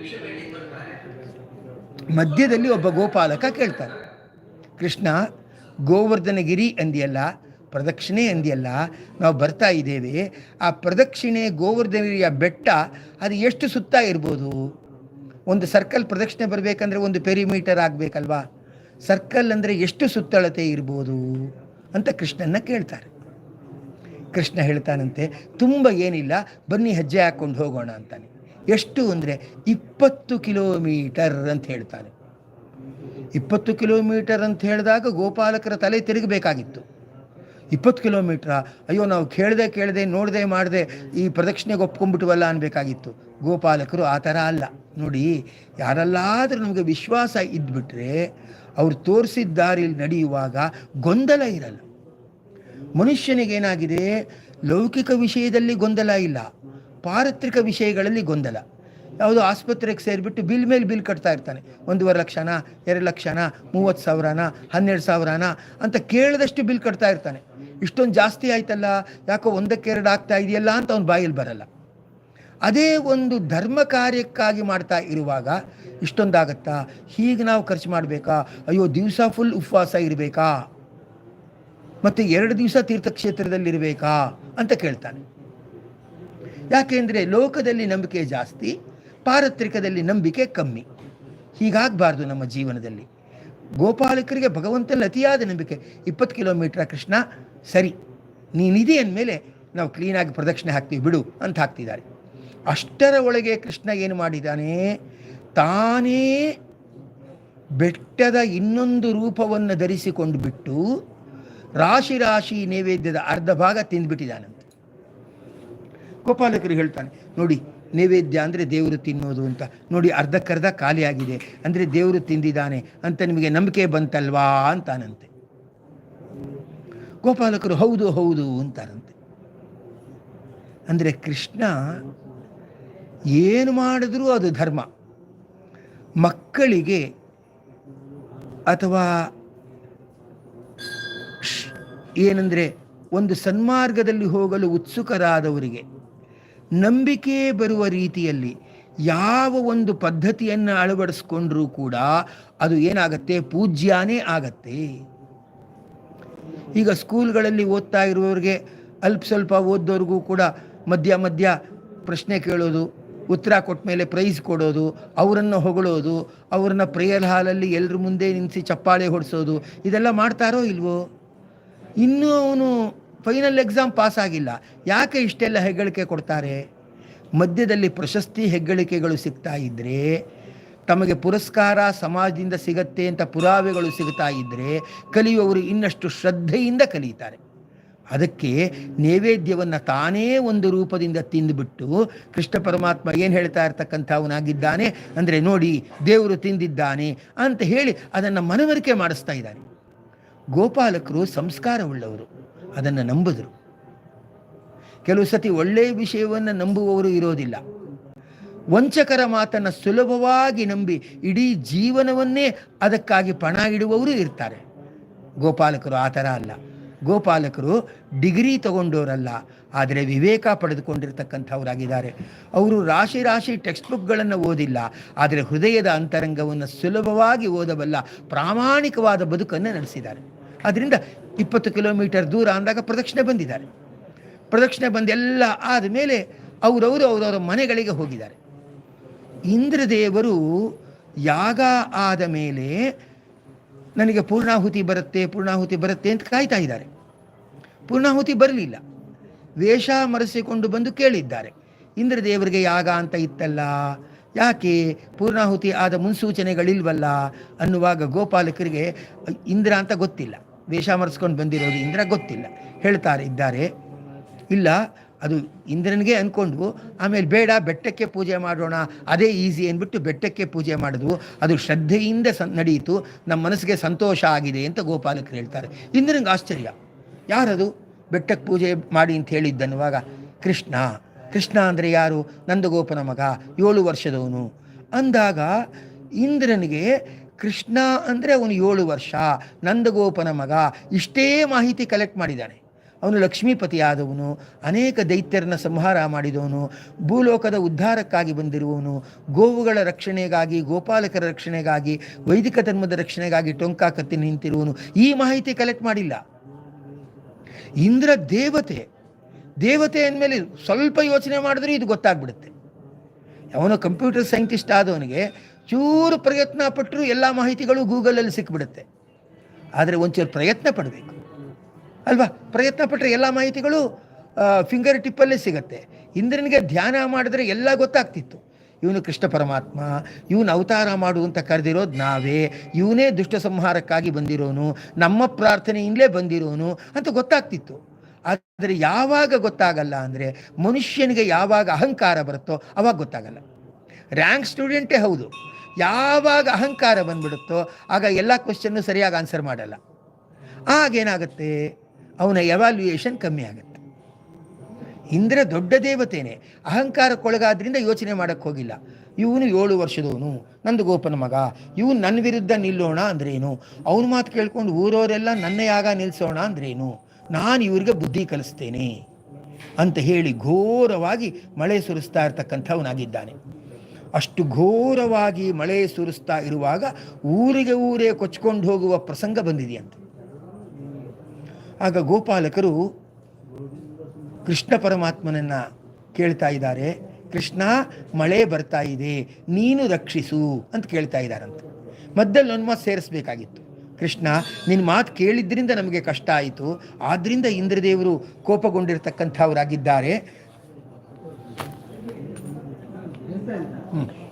ಮಧ್ಯದಲ್ಲಿ ಒಬ್ಬ ಗೋಪಾಲಕ ಕೇಳ್ತಾನೆ. ಕೃಷ್ಣ, ಗೋವರ್ಧನಗಿರಿ ಅಂದಿಯಲ್ಲ ಪ್ರದಕ್ಷಿಣೆ ಅಂದಿಯಲ್ಲ, ನಾವು ಬರ್ತಾ ಇದ್ದೇವೆ. ಆ ಪ್ರದಕ್ಷಿಣೆ ಗೋವರ್ಧನಗಿರಿಯ ಬೆಟ್ಟ, ಅದು ಎಷ್ಟು ಸುತ್ತ ಇರ್ಬೋದು? ಒಂದು ಸರ್ಕಲ್ ಪ್ರದಕ್ಷಿಣೆ ಬರಬೇಕಂದ್ರೆ ಒಂದು ಪೆರಿಮೀಟರ್ ಆಗಬೇಕಲ್ವಾ? ಸರ್ಕಲ್ ಅಂದರೆ ಎಷ್ಟು ಸುತ್ತಳತೆ ಇರ್ಬೋದು ಅಂತ ಕೃಷ್ಣನ್ನ ಕೇಳ್ತಾರೆ. ಕೃಷ್ಣ ಹೇಳ್ತಾನಂತೆ, ತುಂಬ ಏನಿಲ್ಲ, ಬನ್ನಿ ಹೆಜ್ಜೆ ಹಾಕ್ಕೊಂಡು ಹೋಗೋಣ ಅಂತಾನೆ. ಎಷ್ಟು ಅಂದರೆ ಇಪ್ಪತ್ತು ಕಿಲೋಮೀಟರ್ ಅಂತ ಹೇಳ್ತಾನೆ. ಇಪ್ಪತ್ತು ಕಿಲೋಮೀಟರ್ ಅಂತ ಹೇಳಿದಾಗ ಗೋಪಾಲಕರ ತಲೆ ತಿರುಗಬೇಕಾಗಿತ್ತು. ಇಪ್ಪತ್ತು ಕಿಲೋಮೀಟ್ರ. ಅಯ್ಯೋ, ನಾವು ಕೇಳದೆ ಕೇಳದೆ, ನೋಡದೆ ಮಾಡದೆ ಈ ಪ್ರದಕ್ಷಿಣೆಗೆ ಒಪ್ಕೊಂಡ್ಬಿಟ್ವಲ್ಲ ಅನ್ಬೇಕಾಗಿತ್ತು. ಗೋಪಾಲಕರು ಆ ಥರ ಅಲ್ಲ. ನೋಡಿ, ಯಾರಲ್ಲಾದರೂ ನಮಗೆ ವಿಶ್ವಾಸ ಇದ್ಬಿಟ್ರೆ ಅವ್ರು ತೋರಿಸಿದ ದಾರಿಯಲ್ಲಿ ನಡೆಯುವಾಗ ಗೊಂದಲ ಇರಲ್ಲ. ಮನುಷ್ಯನಿಗೇನಾಗಿದೆ ಲೌಕಿಕ ವಿಷಯದಲ್ಲಿ ಗೊಂದಲ ಇಲ್ಲ. ಪಾರತ್ರಿಕ ವಿಷಯಗಳಲ್ಲಿ ಗೊಂದಲ. ಯಾವುದೋ ಆಸ್ಪತ್ರೆಗೆ ಸೇರಿಬಿಟ್ಟು ಬಿಲ್ ಮೇಲೆ ಬಿಲ್ ಕಟ್ತಾ ಇರ್ತಾನೆ. ಒಂದೂವರೆ ಲಕ್ಷನ, ಎರಡು ಲಕ್ಷನ, ಮೂವತ್ತು ಸಾವಿರನ, ಹನ್ನೆರಡು ಸಾವಿರನ ಅಂತ ಕೇಳಿದಷ್ಟು ಬಿಲ್ ಕಟ್ತಾ ಇರ್ತಾನೆ. ಇಷ್ಟೊಂದು ಜಾಸ್ತಿ ಆಯ್ತಲ್ಲ, ಯಾಕೋ ಒಂದಕ್ಕೆ ಎರಡು ಆಗ್ತಾ ಇದೆಯಲ್ಲ ಅಂತ ಅವ್ನು ಬಾಯಲ್ಲಿ ಬರಲ್ಲ. ಅದೇ ಒಂದು ಧರ್ಮ ಕಾರ್ಯಕ್ಕಾಗಿ ಮಾಡ್ತಾ ಇರುವಾಗ ಇಷ್ಟೊಂದಾಗತ್ತಾ? ಹೀಗೆ ನಾವು ಖರ್ಚು ಮಾಡಬೇಕಾ? ಅಯ್ಯೋ, ದಿವಸ ಫುಲ್ ಉಪವಾಸ ಇರಬೇಕಾ? ಮತ್ತು ಎರಡು ದಿವಸ ತೀರ್ಥಕ್ಷೇತ್ರದಲ್ಲಿರಬೇಕಾ? ಅಂತ ಕೇಳ್ತಾನೆ. ಯಾಕೆಂದರೆ ಲೋಕದಲ್ಲಿ ನಂಬಿಕೆ ಜಾಸ್ತಿ, ಪಾರತ್ರಿಕದಲ್ಲಿ ನಂಬಿಕೆ ಕಮ್ಮಿ. ಹೀಗಾಗಬಾರ್ದು ನಮ್ಮ ಜೀವನದಲ್ಲಿ. ಗೋಪಾಲಕರಿಗೆ ಭಗವಂತನಲ್ಲಿ ಅತಿಯಾದ ನಂಬಿಕೆ. ಇಪ್ಪತ್ತು ಕಿಲೋಮೀಟ್ರ ಕೃಷ್ಣ ಸರಿ ನೀನಿದೆ ಅಂದಮೇಲೆ ನಾವು ಕ್ಲೀನಾಗಿ ಪ್ರದಕ್ಷಿಣೆ ಹಾಕ್ತೀವಿ, ಬಿಡು ಅಂತ ಹಾಕ್ತಿದ್ದಾರೆ. ಅಷ್ಟರ ಒಳಗೆ ಕೃಷ್ಣ ಏನು ಮಾಡಿದ್ದಾನೆ? ತಾನೇ ಬೆಟ್ಟದ ಇನ್ನೊಂದು ರೂಪವನ್ನು ಧರಿಸಿಕೊಂಡು ಬಿಟ್ಟು ರಾಶಿ ರಾಶಿ ನೈವೇದ್ಯದ ಅರ್ಧ ಭಾಗ ತಿಂದುಬಿಟ್ಟಿದ್ದಾನಂತೆ. ಗೋಪಾಲಕರು ಹೇಳ್ತಾನೆ, ನೋಡಿ ನೈವೇದ್ಯ ಅಂದರೆ ದೇವರು ತಿನ್ನೋದು ಅಂತ, ನೋಡಿ ಅರ್ಧಕ್ಕರ್ಧ ಖಾಲಿಯಾಗಿದೆ, ಅಂದರೆ ದೇವರು ತಿಂದಿದ್ದಾನೆ ಅಂತ ನಿಮಗೆ ನಂಬಿಕೆ ಬಂತಲ್ವಾ ಅಂತಾನಂತೆ. ಗೋಪಾಲಕರು ಹೌದು ಹೌದು ಅಂತಾರಂತೆ. ಅಂದರೆ ಕೃಷ್ಣ ಏನು ಮಾಡಿದ್ರೂ ಅದು ಧರ್ಮ. ಮಕ್ಕಳಿಗೆ ಅಥವಾ ಏನಂದರೆ ಒಂದು ಸನ್ಮಾರ್ಗದಲ್ಲಿ ಹೋಗಲು ಉತ್ಸುಕರಾದವರಿಗೆ ನಂಬಿಕೆ ಬರುವ ರೀತಿಯಲ್ಲಿ ಯಾವ ಒಂದು ಪದ್ಧತಿಯನ್ನು ಅಳವಡಿಸ್ಕೊಂಡ್ರೂ ಕೂಡ ಅದು ಏನಾಗತ್ತೆ? ಪೂಜ್ಯಾನೇ ಆಗತ್ತೆ. ಈಗ ಸ್ಕೂಲ್ಗಳಲ್ಲಿ ಓದ್ತಾ ಇರುವವರಿಗೆ ಅಲ್ಪ ಸ್ವಲ್ಪ ಓದೋರಿಗೂ ಕೂಡ ಮಧ್ಯ ಮಧ್ಯ ಪ್ರಶ್ನೆ ಕೇಳೋದು, ಉತ್ತರ ಕೊಟ್ಟ ಮೇಲೆ ಪ್ರೈಸ್ ಕೊಡೋದು, ಅವರನ್ನು ಹೊಗಳೋದು, ಅವ್ರನ್ನ ಪ್ರೇಯರ್ ಹಾಲಲ್ಲಿ ಎಲ್ಲರ ಮುಂದೆ ನಿಲ್ಲಿಸಿ ಚಪ್ಪಾಳೆ ಹೊಡಿಸೋದು, ಇದೆಲ್ಲ ಮಾಡ್ತಾರೋ ಇಲ್ವೋ? ಇನ್ನೂ ಅವನು ಫೈನಲ್ ಎಕ್ಸಾಮ್ ಪಾಸ್ ಆಗಿಲ್ಲ. ಯಾಕೆ ಇಷ್ಟೆಲ್ಲ ಹೆಗ್ಗಳಿಕೆ ಕೊಡ್ತಾರೆ? ಮಧ್ಯದಲ್ಲಿ ಪ್ರಶಸ್ತಿ ಹೆಗ್ಗಳಿಕೆಗಳು ಸಿಗ್ತಾ ಇದ್ದರೆ ತಮಗೆ ಪುರಸ್ಕಾರ ಸಮಾಜದಿಂದ ಸಿಗತ್ತೆ ಅಂತ ಪುರಾವೆಗಳು ಸಿಗ್ತಾ ಇದ್ದರೆ ಕಲಿಯುವವರು ಇನ್ನಷ್ಟು ಶ್ರದ್ಧೆಯಿಂದ ಕಲಿಯುತ್ತಾರೆ ಅದಕ್ಕೆ ನೈವೇದ್ಯವನ್ನು ತಾನೇ ಒಂದು ರೂಪದಿಂದ ತಿಂದುಬಿಟ್ಟು ಕೃಷ್ಣ ಪರಮಾತ್ಮ ಏನು ಹೇಳ್ತಾ ಇರ್ತಕ್ಕಂಥವನಾಗಿದ್ದಾನೆ ಅಂದರೆ ನೋಡಿ ದೇವರು ತಿಂದಿದ್ದಾನೆ ಅಂತ ಹೇಳಿ ಅದನ್ನು ಮನವರಿಕೆ ಮಾಡಿಸ್ತಾ ಇದ್ದಾನೆ ಗೋಪಾಲಕರು ಸಂಸ್ಕಾರವುಳ್ಳವರು, ಅದನ್ನು ನಂಬಿದರು. ಕೆಲವು ಸತಿ ಒಳ್ಳೆಯ ವಿಷಯವನ್ನು ನಂಬುವವರು ಇರೋದಿಲ್ಲ. ವಂಚಕರ ಮಾತನ್ನು ಸುಲಭವಾಗಿ ನಂಬಿ ಇಡೀ ಜೀವನವನ್ನೇ ಅದಕ್ಕಾಗಿ ಪಣ ಇಡುವವರು ಇರ್ತಾರೆ. ಗೋಪಾಲಕರು ಆ ಥರ ಅಲ್ಲ. ಗೋಪಾಲಕರು ಡಿಗ್ರಿ ತಗೊಂಡವರಲ್ಲ ಆದರೆ ವಿವೇಕ ಪಡೆದುಕೊಂಡಿರ್ತಕ್ಕಂಥವರಾಗಿದ್ದಾರೆ. ಅವರು ರಾಶಿ ರಾಶಿ ಟೆಕ್ಸ್ಟ್ ಬುಕ್ಗಳನ್ನು ಓದಿಲ್ಲ, ಆದರೆ ಹೃದಯದ ಅಂತರಂಗವನ್ನು ಸುಲಭವಾಗಿ ಓದಬಲ್ಲ ಪ್ರಾಮಾಣಿಕವಾದ ಬದುಕನ್ನು ನಡೆಸಿದ್ದಾರೆ. ಅದರಿಂದ ಇಪ್ಪತ್ತು ಕಿಲೋಮೀಟರ್ ದೂರ ಅಂದಾಗ ಪ್ರದಕ್ಷಿಣೆ ಬಂದಿದ್ದಾರೆ. ಪ್ರದಕ್ಷಿಣೆ ಬಂದೆಲ್ಲ ಆದಮೇಲೆ ಅವರವರು ಅವರವರ ಮನೆಗಳಿಗೆ ಹೋಗಿದ್ದಾರೆ. ಇಂದ್ರದೇವರು ಯಾಗ ಆದ ಮೇಲೆ ನನಗೆ ಪೂರ್ಣಾಹುತಿ ಬರುತ್ತೆ ಪೂರ್ಣಾಹುತಿ ಬರುತ್ತೆ ಅಂತ ಕಾಯ್ತಾ ಇದ್ದಾರೆ. ಪೂರ್ಣಾಹುತಿ ಬರಲಿಲ್ಲ. ವೇಷ ಮರೆಸಿಕೊಂಡು ಬಂದು ಕೇಳಿದ್ದಾರೆ. ಇಂದ್ರದೇವರಿಗೆ ಯಾಗ ಅಂತ ಇತ್ತಲ್ಲ, ಯಾಕೆ ಪೂರ್ಣಾಹುತಿ ಆದ ಮುನ್ಸೂಚನೆಗಳಿಲ್ವಲ್ಲ ಅನ್ನುವಾಗ ಗೋಪಾಲಕರಿಗೆ, ಇಂದ್ರ ಅಂತ ಗೊತ್ತಿಲ್ಲ. ವೇಷ ಮರೆಸ್ಕೊಂಡು ಬಂದಿರೋದು ಇಂದ್ರ ಗೊತ್ತಿಲ್ಲ. ಹೇಳ್ತಾರೆ, ಇದ್ದಾರೆ. ಇಲ್ಲ ಅದು ಇಂದ್ರನಿಗೆ ಅಂದ್ಕೊಂಡು ಆಮೇಲೆ ಬೇಡ, ಬೆಟ್ಟಕ್ಕೆ ಪೂಜೆ ಮಾಡೋಣ, ಅದೇ ಈಸಿ ಅಂದ್ಬಿಟ್ಟು ಬೆಟ್ಟಕ್ಕೆ ಪೂಜೆ ಮಾಡಿದ್ವು. ಅದು ಶ್ರದ್ಧೆಯಿಂದ ಸ, ನಡೆಯಿತು. ನಮ್ಮ ಮನಸ್ಸಿಗೆ ಸಂತೋಷ ಆಗಿದೆ ಅಂತ ಗೋಪಾಲಕರು ಹೇಳ್ತಾರೆ. ಇಂದ್ರನಿಗೆ ಆಶ್ಚರ್ಯ. ಯಾರದು? ಬೆಟ್ಟಕ್ಕೆ ಪೂಜೆ ಮಾಡಿ ಅಂತ ಹೇಳಿದ್ದನ್ನುವಾಗ, ಕೃಷ್ಣ. ಕೃಷ್ಣ ಅಂದರೆ ಯಾರು? ನಂದಗೋಪನ ಮಗ, ಏಳು ವರ್ಷದವನು. ಅಂದಾಗ ಇಂದ್ರನಿಗೆ ಕೃಷ್ಣ ಅಂದರೆ ಅವನು ಏಳು ವರ್ಷ, ನಂದಗೋಪನ ಮಗ, ಇಷ್ಟೇ ಮಾಹಿತಿ ಕಲೆಕ್ಟ್ ಮಾಡಿದ್ದಾನೆ. ಅವನು ಲಕ್ಷ್ಮೀಪತಿ ಆದವನು ಅನೇಕ ದೈತ್ಯರನ್ನ ಸಂಹಾರ ಮಾಡಿದವನು, ಭೂಲೋಕದ ಉದ್ಧಾರಕ್ಕಾಗಿ ಬಂದಿರುವವನು, ಗೋವುಗಳ ರಕ್ಷಣೆಗಾಗಿ, ಗೋಪಾಲಕರ ರಕ್ಷಣೆಗಾಗಿ, ವೈದಿಕ ಧರ್ಮದ ರಕ್ಷಣೆಗಾಗಿ ಟೊಂಕ ಕತ್ತಿ ನಿಂತಿರುವವನು. ಈ ಮಾಹಿತಿ ಕಲೆಕ್ಟ್ ಮಾಡಿಲ್ಲ. ಇಂದ್ರ ದೇವತೆ ದೇವತೆ ಅಂದಮೇಲೆ ಸ್ವಲ್ಪ ಯೋಚನೆ ಮಾಡಿದ್ರೆ ಇದು ಗೊತ್ತಾಗ್ಬಿಡುತ್ತೆ. ಅವನು ಕಂಪ್ಯೂಟರ್ ಸೈಂಟಿಸ್ಟ್ ಆದವನಿಗೆ ಚೂರು ಪ್ರಯತ್ನ ಪಟ್ಟರು ಎಲ್ಲ ಮಾಹಿತಿಗಳು ಗೂಗಲಲ್ಲಿ ಸಿಕ್ಬಿಡುತ್ತೆ. ಆದರೆ ಒಂಚೂರು ಪ್ರಯತ್ನ ಪಡಬೇಕು. ಅಲ್ವಾ? ಪ್ರಯತ್ನ ಪಟ್ಟರೆ ಎಲ್ಲ ಮಾಹಿತಿಗಳು ಫಿಂಗರ್ ಟಿಪ್ಪಲ್ಲೇ ಸಿಗತ್ತೆ. ಇಂದ್ರನಿಗೆ ಧ್ಯಾನ ಮಾಡಿದ್ರೆ ಎಲ್ಲ ಗೊತ್ತಾಗ್ತಿತ್ತು. ಇವನು ಕೃಷ್ಣ ಪರಮಾತ್ಮ, ಇವನು ಅವತಾರ ಮಾಡು ಅಂತ ಕರೆದಿರೋದು ನಾವೇ, ಇವನೇ ದುಷ್ಟ ಸಂಹಾರಕ್ಕಾಗಿ ಬಂದಿರೋನು, ನಮ್ಮ ಪ್ರಾರ್ಥನೆಯಿಂದಲೇ ಬಂದಿರೋನು ಅಂತ ಗೊತ್ತಾಗ್ತಿತ್ತು. ಆದರೆ ಯಾವಾಗ ಗೊತ್ತಾಗಲ್ಲ ಅಂದರೆ ಮನುಷ್ಯನಿಗೆ ಯಾವಾಗ ಅಹಂಕಾರ ಬರುತ್ತೋ ಅವಾಗ ಗೊತ್ತಾಗಲ್ಲ. ರ್ಯಾಂಕ್ ಸ್ಟೂಡೆಂಟೇ ಹೌದು. ಯಾವಾಗ ಅಹಂಕಾರ ಬಂದ್ಬಿಡುತ್ತೋ ಆಗ ಎಲ್ಲ ಕ್ವಶನ್ನು ಸರಿಯಾಗಿ ಆನ್ಸರ್ ಮಾಡಲ್ಲ. ಆಗೇನಾಗುತ್ತೆ ಅವನ ಎವಾಲ್ಯೂಯೇಷನ್ ಕಮ್ಮಿ ಆಗುತ್ತೆ. ಇಂದ್ರ ದೊಡ್ಡ ದೇವತೆನೆ, ಅಹಂಕಾರಕ್ಕೊಳಗಾದ್ರಿಂದ ಯೋಚನೆ ಮಾಡಕ್ಕೆ ಹೋಗಿಲ್ಲ. ಇವನು ಏಳು ವರ್ಷದವನು, ನಂದು ಗೋಪನ ಮಗ, ಇವನು ನನ್ನ ವಿರುದ್ಧ ನಿಲ್ಲೋಣ ಅಂದ್ರೇನು? ಅವನ ಮಾತು ಕೇಳ್ಕೊಂಡು ಊರವರೆಲ್ಲ ನನ್ನ ಯಾಗ ನಿಲ್ಲಿಸೋಣ ಅಂದ್ರೇನು? ನಾನು ಇವ್ರಿಗೆ ಬುದ್ಧಿ ಕಲಿಸ್ತೇನೆ ಅಂತ ಹೇಳಿ ಘೋರವಾಗಿ ಮಳೆ ಸುರಿಸ್ತಾ ಇರ್ತಕ್ಕಂಥವನಾಗಿದ್ದಾನೆ. ಅಷ್ಟು ಘೋರವಾಗಿ ಮಳೆ ಸುರಿಸ್ತಾ ಇರುವಾಗ ಊರಿಗೆ ಊರೇ ಕೊಚ್ಕೊಂಡು ಹೋಗುವ ಪ್ರಸಂಗ ಬಂದಿದೆಯಂತೆ. ಆಗ ಗೋಪಾಲಕರು ಕೃಷ್ಣ ಪರಮಾತ್ಮನನ್ನು ಕೇಳ್ತಾ ಇದ್ದಾರೆ. ಕೃಷ್ಣ, ಮಳೆ ಬರ್ತಾ ಇದೆ, ನೀನು ರಕ್ಷಿಸು ಅಂತ ಕೇಳ್ತಾ ಇದ್ದಾರಂತೆ. ಮಧ್ಯದಲ್ಲಿ ಒಂದು ಮಾತು ಸೇರಿಸ್ಬೇಕಾಗಿತ್ತು. ಕೃಷ್ಣ ನಿನ್ನ ಮಾತು ಕೇಳಿದ್ರಿಂದ ನಮಗೆ ಕಷ್ಟ ಆಯಿತು. ಆದ್ದರಿಂದ ಇಂದ್ರದೇವರು ಕೋಪಗೊಂಡಿರ್ತಕ್ಕಂಥವರಾಗಿದ್ದಾರೆ.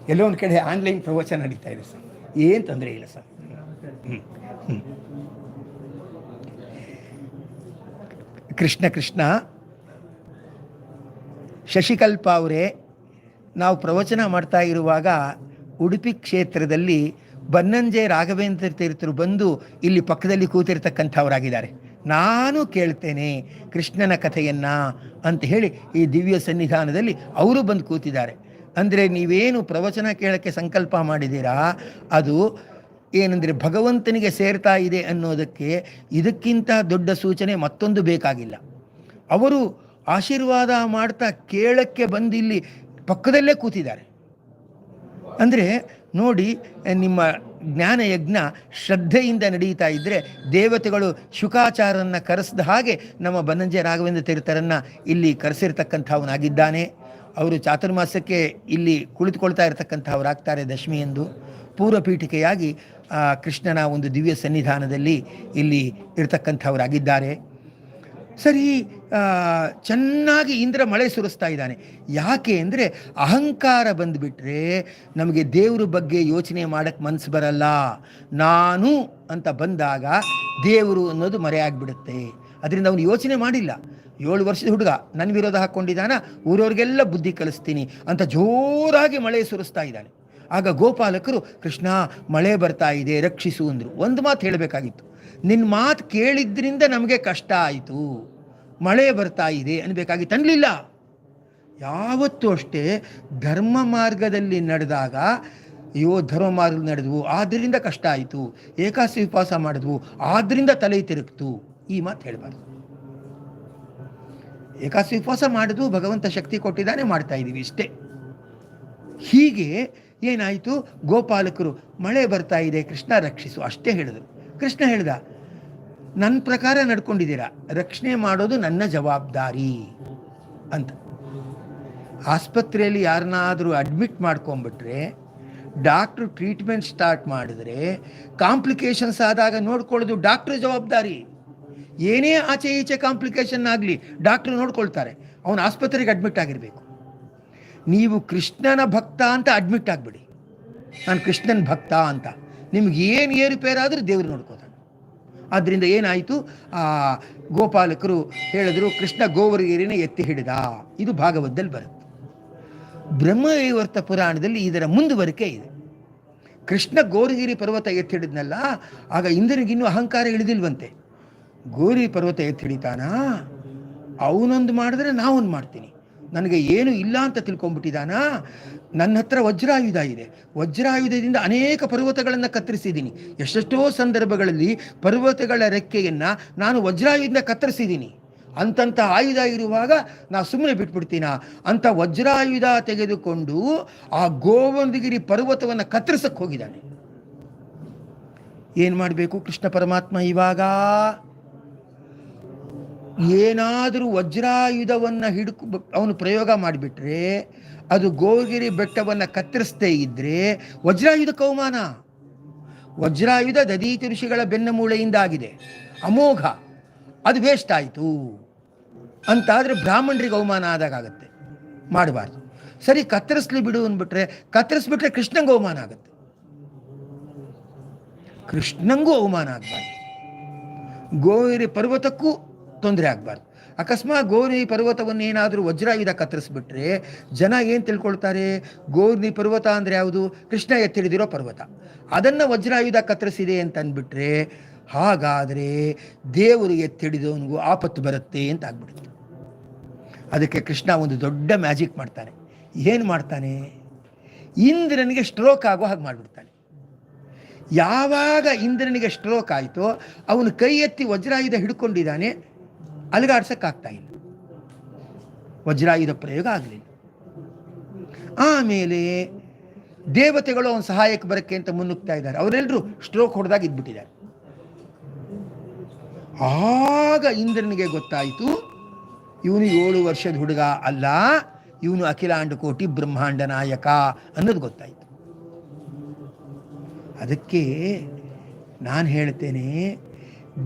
ಎಲ್ಲೋ ಒಂದು ಕಡೆ ಆನ್ಲೈನ್ ಪ್ರವಚನ ನಡೀತಾ ಇದೆ ಸರ್. ಏನು ತೊಂದರೆ ಇಲ್ಲ ಸರ್. ಹ್ಞೂ ಹ್ಮ್. ಕೃಷ್ಣ ಕೃಷ್ಣ. ಶಶಿಕಲ್ಪ ಅವರೇ, ನಾವು ಪ್ರವಚನ ಮಾಡ್ತಾ ಇರುವಾಗ ಉಡುಪಿ ಕ್ಷೇತ್ರದಲ್ಲಿ ಬನ್ನಂಜೆ ರಾಘವೇಂದ್ರ ತೀರ್ಥರು ಬಂದು ಇಲ್ಲಿ ಪಕ್ಕದಲ್ಲಿ ಕೂತಿರ್ತಕ್ಕಂಥವರಾಗಿದ್ದಾರೆ. ನಾನು ಕೇಳ್ತೇನೆ ಕೃಷ್ಣನ ಕಥೆಯನ್ನ ಅಂತ ಹೇಳಿ ಈ ದಿವ್ಯ ಸನ್ನಿಧಾನದಲ್ಲಿ ಅವರು ಬಂದು ಕೂತಿದ್ದಾರೆ. ಅಂದರೆ ನೀವೇನು ಪ್ರವಚನ ಕೇಳೋಕ್ಕೆ ಸಂಕಲ್ಪ ಮಾಡಿದ್ದೀರಾ? ಅದು ಏನಂದರೆ ಭಗವಂತನಿಗೆ ಸೇರ್ತಾ ಇದೆ ಅನ್ನೋದಕ್ಕೆ ಇದಕ್ಕಿಂತ ದೊಡ್ಡ ಸೂಚನೆ ಮತ್ತೊಂದು ಬೇಕಾಗಿಲ್ಲ. ಅವರು ಆಶೀರ್ವಾದ ಮಾಡ್ತಾ ಕೇಳಕ್ಕೆ ಬಂದು ಇಲ್ಲಿ ಪಕ್ಕದಲ್ಲೇ ಕೂತಿದ್ದಾರೆ. ಅಂದರೆ ನೋಡಿ, ನಿಮ್ಮ ಜ್ಞಾನ ಯಜ್ಞ ಶ್ರದ್ಧೆಯಿಂದ ನಡೀತಾ ಇದ್ದರೆ ದೇವತೆಗಳು ಶುಕಾಚಾರನ್ನು ಕರೆಸಿದ ಹಾಗೆ ನಮ್ಮ ಬನಂಜಯ ರಾಘವೇಂದ್ರ ತೀರ್ಥರನ್ನು ಇಲ್ಲಿ ಕರೆಸಿರ್ತಕ್ಕಂಥವನಾಗಿದ್ದಾನೆ. ಅವರು ಚಾತುರ್ಮಾಸಕ್ಕೆ ಇಲ್ಲಿ ಕುಳಿತುಕೊಳ್ತಾ ಇರತಕ್ಕಂಥವರಾಗ್ತಾರೆ ದಶಮಿ ಎಂದು. ಪೂರ್ವ ಪೀಠಿಕೆಯಾಗಿ ಕೃಷ್ಣನ ಒಂದು ದಿವ್ಯ ಸನ್ನಿಧಾನದಲ್ಲಿ ಇಲ್ಲಿ ಇರ್ತಕ್ಕಂಥವರಾಗಿದ್ದಾರೆ. ಸರಿ ಚೆನ್ನಾಗಿ ಇಂದ್ರ ಮಳೆ ಸುರಿಸ್ತಾ ಇದ್ದಾನೆ. ಯಾಕೆ ಅಂದರೆ ಅಹಂಕಾರ ಬಂದುಬಿಟ್ರೆ ನಮಗೆ ದೇವ್ರ ಬಗ್ಗೆ ಯೋಚನೆ ಮಾಡಕ್ಕೆ ಮನಸ್ಸು ಬರಲ್ಲ. ನಾನು ಅಂತ ಬಂದಾಗ ದೇವರು ಅನ್ನೋದು ಮರೆಯಾಗ್ಬಿಡುತ್ತೆ ಅದರಿಂದ ಅವನು ಯೋಚನೆ ಮಾಡಿಲ್ಲ. ಏಳು ವರ್ಷದ ಹುಡುಗ ನನ್ನ ವಿರೋಧ ಹಾಕ್ಕೊಂಡಿದ್ದಾನ ಊರವ್ರಿಗೆಲ್ಲ ಬುದ್ಧಿ ಕಲಿಸ್ತೀನಿ ಅಂತ ಜೋರಾಗಿ ಮಳೆ ಸುರಿಸ್ತಾ ಇದ್ದಾನೆ. ಆಗ ಗೋಪಾಲಕರು, ಕೃಷ್ಣ, ಮಳೆ ಬರ್ತಾ ಇದೆ, ರಕ್ಷಿಸು ಅಂದರು. ಒಂದು ಮಾತು ಹೇಳಬೇಕಾಗಿತ್ತು. ನಿನ್ನ ಮಾತು ಕೇಳಿದ್ರಿಂದ ನಮಗೆ ಕಷ್ಟ ಆಯಿತು. ಮಳೆ ಬರ್ತಾ ಇದೆ ಅನ್ನಬೇಕಾಗಿತ್ತು ಅನ್ನಲಿಲ್ಲ ಯಾವತ್ತೂ ಅಷ್ಟೇ ಧರ್ಮ ಮಾರ್ಗದಲ್ಲಿ ನಡೆದಾಗ, ಅಯ್ಯೋ, ಧರ್ಮ ಮಾರ್ಗದಲ್ಲಿ ನಡೆದವು ಆದ್ದರಿಂದ ಕಷ್ಟ ಆಯಿತು. ಏಕಾಸಿ ಉಪವಾಸ ಮಾಡಿದ್ವು ಆದ್ದರಿಂದ ತಲೆ ತಿರುಗ್ತು. ಈ ಮಾತು ಹೇಳಬಾರ್ದು. ಏಕಾಸಿ ಉಪವಾಸ ಮಾಡಿದ್ವು, ಭಗವಂತ ಶಕ್ತಿ ಕೊಟ್ಟಿದ್ದಾನೆ, ಮಾಡ್ತಾ ಇದ್ದೀವಿ ಇಷ್ಟೇ ಹೀಗೆ ಏನಾಯಿತು? ಗೋಪಾಲಕರು, ಮಳೆ ಬರ್ತಾ ಇದೆ, ಕೃಷ್ಣ ರಕ್ಷಿಸು, ಅಷ್ಟೇ ಹೇಳಿದರು. ಕೃಷ್ಣ ಹೇಳ್ದ ನನ್ನ ಪ್ರಕಾರ ನಡ್ಕೊಂಡಿದ್ದೀರಾ? ರಕ್ಷಣೆ ಮಾಡೋದು ನನ್ನ ಜವಾಬ್ದಾರಿ ಅಂತ. ಆಸ್ಪತ್ರೆಯಲ್ಲಿ ಯಾರನ್ನಾದರೂ ಅಡ್ಮಿಟ್ ಮಾಡ್ಕೊಂಬಿಟ್ರೆ, ಡಾಕ್ಟ್ರು ಟ್ರೀಟ್ಮೆಂಟ್ ಸ್ಟಾರ್ಟ್ ಮಾಡಿದ್ರೆ ಕಾಂಪ್ಲಿಕೇಶನ್ಸ್ ಆದಾಗ ನೋಡ್ಕೊಳ್ಳೋದು ಡಾಕ್ಟ್ರ್ ಜವಾಬ್ದಾರಿ. ಏನೇ ಆಚೆ ಈಚೆ ಕಾಂಪ್ಲಿಕೇಶನ್ ಆಗಲಿ, ಡಾಕ್ಟ್ರು ನೋಡ್ಕೊಳ್ತಾರೆ. ಅವನು ಆಸ್ಪತ್ರೆಗೆ ಅಡ್ಮಿಟ್ ಆಗಿರಬೇಕು. ನೀವು ಕೃಷ್ಣನ ಭಕ್ತ ಅಂತ ಅಡ್ಮಿಟ್ ಆಗಿಬಿಡಿ. ನಾನು ಕೃಷ್ಣನ ಭಕ್ತ ಅಂತ. ನಿಮ್ಗೆ ಏನು ಏರುಪೇರಾದರೂ ದೇವರು ನೋಡ್ಕೋತಾನೆ. ಆದ್ದರಿಂದ ಏನಾಯಿತು? ಆ ಗೋಪಾಲಕರು ಹೇಳಿದ್ರು, ಕೃಷ್ಣ ಗೋವರಗಿರಿನ ಎತ್ತಿ ಹಿಡಿದ. ಇದು ಭಾಗವತದಲ್ಲಿ ಬರುತ್ತೆ. ಬ್ರಹ್ಮವೈವರ್ತ ಪುರಾಣದಲ್ಲಿ ಇದರ ಮುಂದುವರಿಕೆ ಇದೆ. ಕೃಷ್ಣ ಗೋರಗಿರಿ ಪರ್ವತ ಎತ್ತಿ ಹಿಡಿದ್ನಲ್ಲ, ಆಗ ಇಂದ್ರನಿಗಿನ್ನೂ ಅಹಂಕಾರ ಇಳಿದಿಲ್ವಂತೆ. ಗೋರಿ ಪರ್ವತ ಎತ್ತಿ ಹಿಡಿತಾನಾ? ಅವನೊಂದು ಮಾಡಿದ್ರೆ ನಾವೊಂದು ಮಾಡ್ತೀನಿ. ನನಗೆ ಏನು ಇಲ್ಲ ಅಂತ ತಿಳ್ಕೊಂಡ್ಬಿಟ್ಟಿದಾನ? ನನ್ನ ಹತ್ರ ವಜ್ರಾಯುಧ ಇದೆ. ವಜ್ರಾಯುಧದಿಂದ ಅನೇಕ ಪರ್ವತಗಳನ್ನು ಕತ್ತರಿಸಿದ್ದೀನಿ. ಎಷ್ಟೆಷ್ಟೋ ಸಂದರ್ಭಗಳಲ್ಲಿ ಪರ್ವತಗಳ ರೆಕ್ಕೆಯನ್ನು ನಾನು ವಜ್ರಾಯುಧದಿಂದ ಕತ್ತರಿಸಿದ್ದೀನಿ. ಅಂತಂಥ ಆಯುಧ ಇರುವಾಗ ನಾ ಸುಮ್ಮನೆ ಬಿಟ್ಬಿಡ್ತೀನ? ಅಂತ ವಜ್ರಾಯುಧ ತೆಗೆದುಕೊಂಡು ಆ ಗೋವಂದಗಿರಿ ಪರ್ವತವನ್ನು ಕತ್ತರಿಸಕ್ಕೆ ಹೋಗಿದ್ದಾನೆ. ಏನು ಮಾಡಬೇಕು ಕೃಷ್ಣ ಪರಮಾತ್ಮ ಇವಾಗ? ಏನಾದರೂ ವಜ್ರಾಯುಧವನ್ನು ಹಿಡ್ಕು ಅವನು ಪ್ರಯೋಗ ಮಾಡಿಬಿಟ್ರೆ, ಅದು ಗೋಗಿರಿ ಬೆಟ್ಟವನ್ನು ಕತ್ತರಿಸದೇ ಇದ್ದರೆ ವಜ್ರಾಯುಧ ಕೌಮಾನ ವಜ್ರಾಯುಧ ದದೀತಿ ಋಷಿಗಳ ಬೆನ್ನಮೂಳೆಯಿಂದ ಆಗಿದೆ. ಅಮೋಘ, ಅದು ವೇಸ್ಟ್ ಆಯಿತು ಅಂತಾದರೆ ಬ್ರಾಹ್ಮಣರಿಗೆ ಅವಮಾನ ಆದಾಗತ್ತೆ ಮಾಡಬಾರ್ದು. ಸರಿ, ಕತ್ತರಿಸ್ಲಿ ಬಿಡು ಅಂದ್ಬಿಟ್ರೆ, ಕತ್ತರಿಸ್ಬಿಟ್ರೆ ಕೃಷ್ಣಂಗೆ ಅವಮಾನ ಆಗುತ್ತೆ. ಕೃಷ್ಣಂಗೂ ಅವಮಾನ ಆಗಬಾರ್ದು. ಗೋವಿರಿ ಪರ್ವತಕ್ಕೂ ತೊಂದರೆ ಆಗಬಾರ್ದು. ಅಕಸ್ಮಾತ್ ಗೌರಿ ಪರ್ವತವನ್ನು ಏನಾದರೂ ವಜ್ರಾಯುಧ ಕತ್ತರಿಸ್ಬಿಟ್ರೆ ಜನ ಏನು ತಿಳ್ಕೊಳ್ತಾರೆ? ಗೋರ್ನಿ ಪರ್ವತ ಅಂದರೆ ಯಾವುದು? ಕೃಷ್ಣ ಎತ್ತಿಡಿದಿರೋ ಪರ್ವತ. ಅದನ್ನು ವಜ್ರಾಯುಧ ಕತ್ತರಿಸಿದೆ ಅಂತ ಅಂದ್ಬಿಟ್ರೆ ಹಾಗಾದರೆ ದೇವರು ಎತ್ತಿಡಿದವನಿಗೂ ಆಪತ್ತು ಬರುತ್ತೆ ಅಂತ ಆಗ್ಬಿಡುತ್ತೆ. ಅದಕ್ಕೆ ಕೃಷ್ಣ ಒಂದು ದೊಡ್ಡ ಮ್ಯಾಜಿಕ್ ಮಾಡ್ತಾನೆ. ಏನು ಮಾಡ್ತಾನೆ? ಇಂದ್ರನಿಗೆ ಸ್ಟ್ರೋಕ್ ಆಗೋ ಹಾಗೆ ಮಾಡಿಬಿಡ್ತಾನೆ. ಯಾವಾಗ ಇಂದ್ರನಿಗೆ ಸ್ಟ್ರೋಕ್ ಆಯಿತೋ ಅವನು ಕೈ ಎತ್ತಿ ವಜ್ರಾಯುಧ ಹಿಡ್ಕೊಂಡಿದ್ದಾನೆ. ಅಲಗಾಡ್ಸಕ್ಕಾಗ್ತಾ ಇಲ್ಲ. ವಜ್ರಾಯುಧ ಪ್ರಯೋಗ ಆಗಲಿಲ್ಲ. ಆಮೇಲೆ ದೇವತೆಗಳು ಅವನ ಸಹಾಯಕ್ಕೆ ಬರಕ್ಕೆ ಅಂತ ಮುನ್ನುಗ್ತಾ ಇದ್ದಾರೆ. ಅವರೆಲ್ಲರೂ ಸ್ಟ್ರೋಕ್ ಹೊಡೆದಾಗ ಇದ್ಬಿಟ್ಟಿದ್ದಾರೆ. ಆಗ ಇಂದ್ರನಿಗೆ ಗೊತ್ತಾಯಿತು, ಇವನು ಏಳು ವರ್ಷದ ಹುಡುಗ ಅಲ್ಲ, ಇವನು ಅಖಿಲಾಂಡ ಕೋಟಿ ಬ್ರಹ್ಮಾಂಡ ನಾಯಕ ಅನ್ನೋದು ಗೊತ್ತಾಯಿತು. ಅದಕ್ಕೆ ನಾನು ಹೇಳ್ತೇನೆ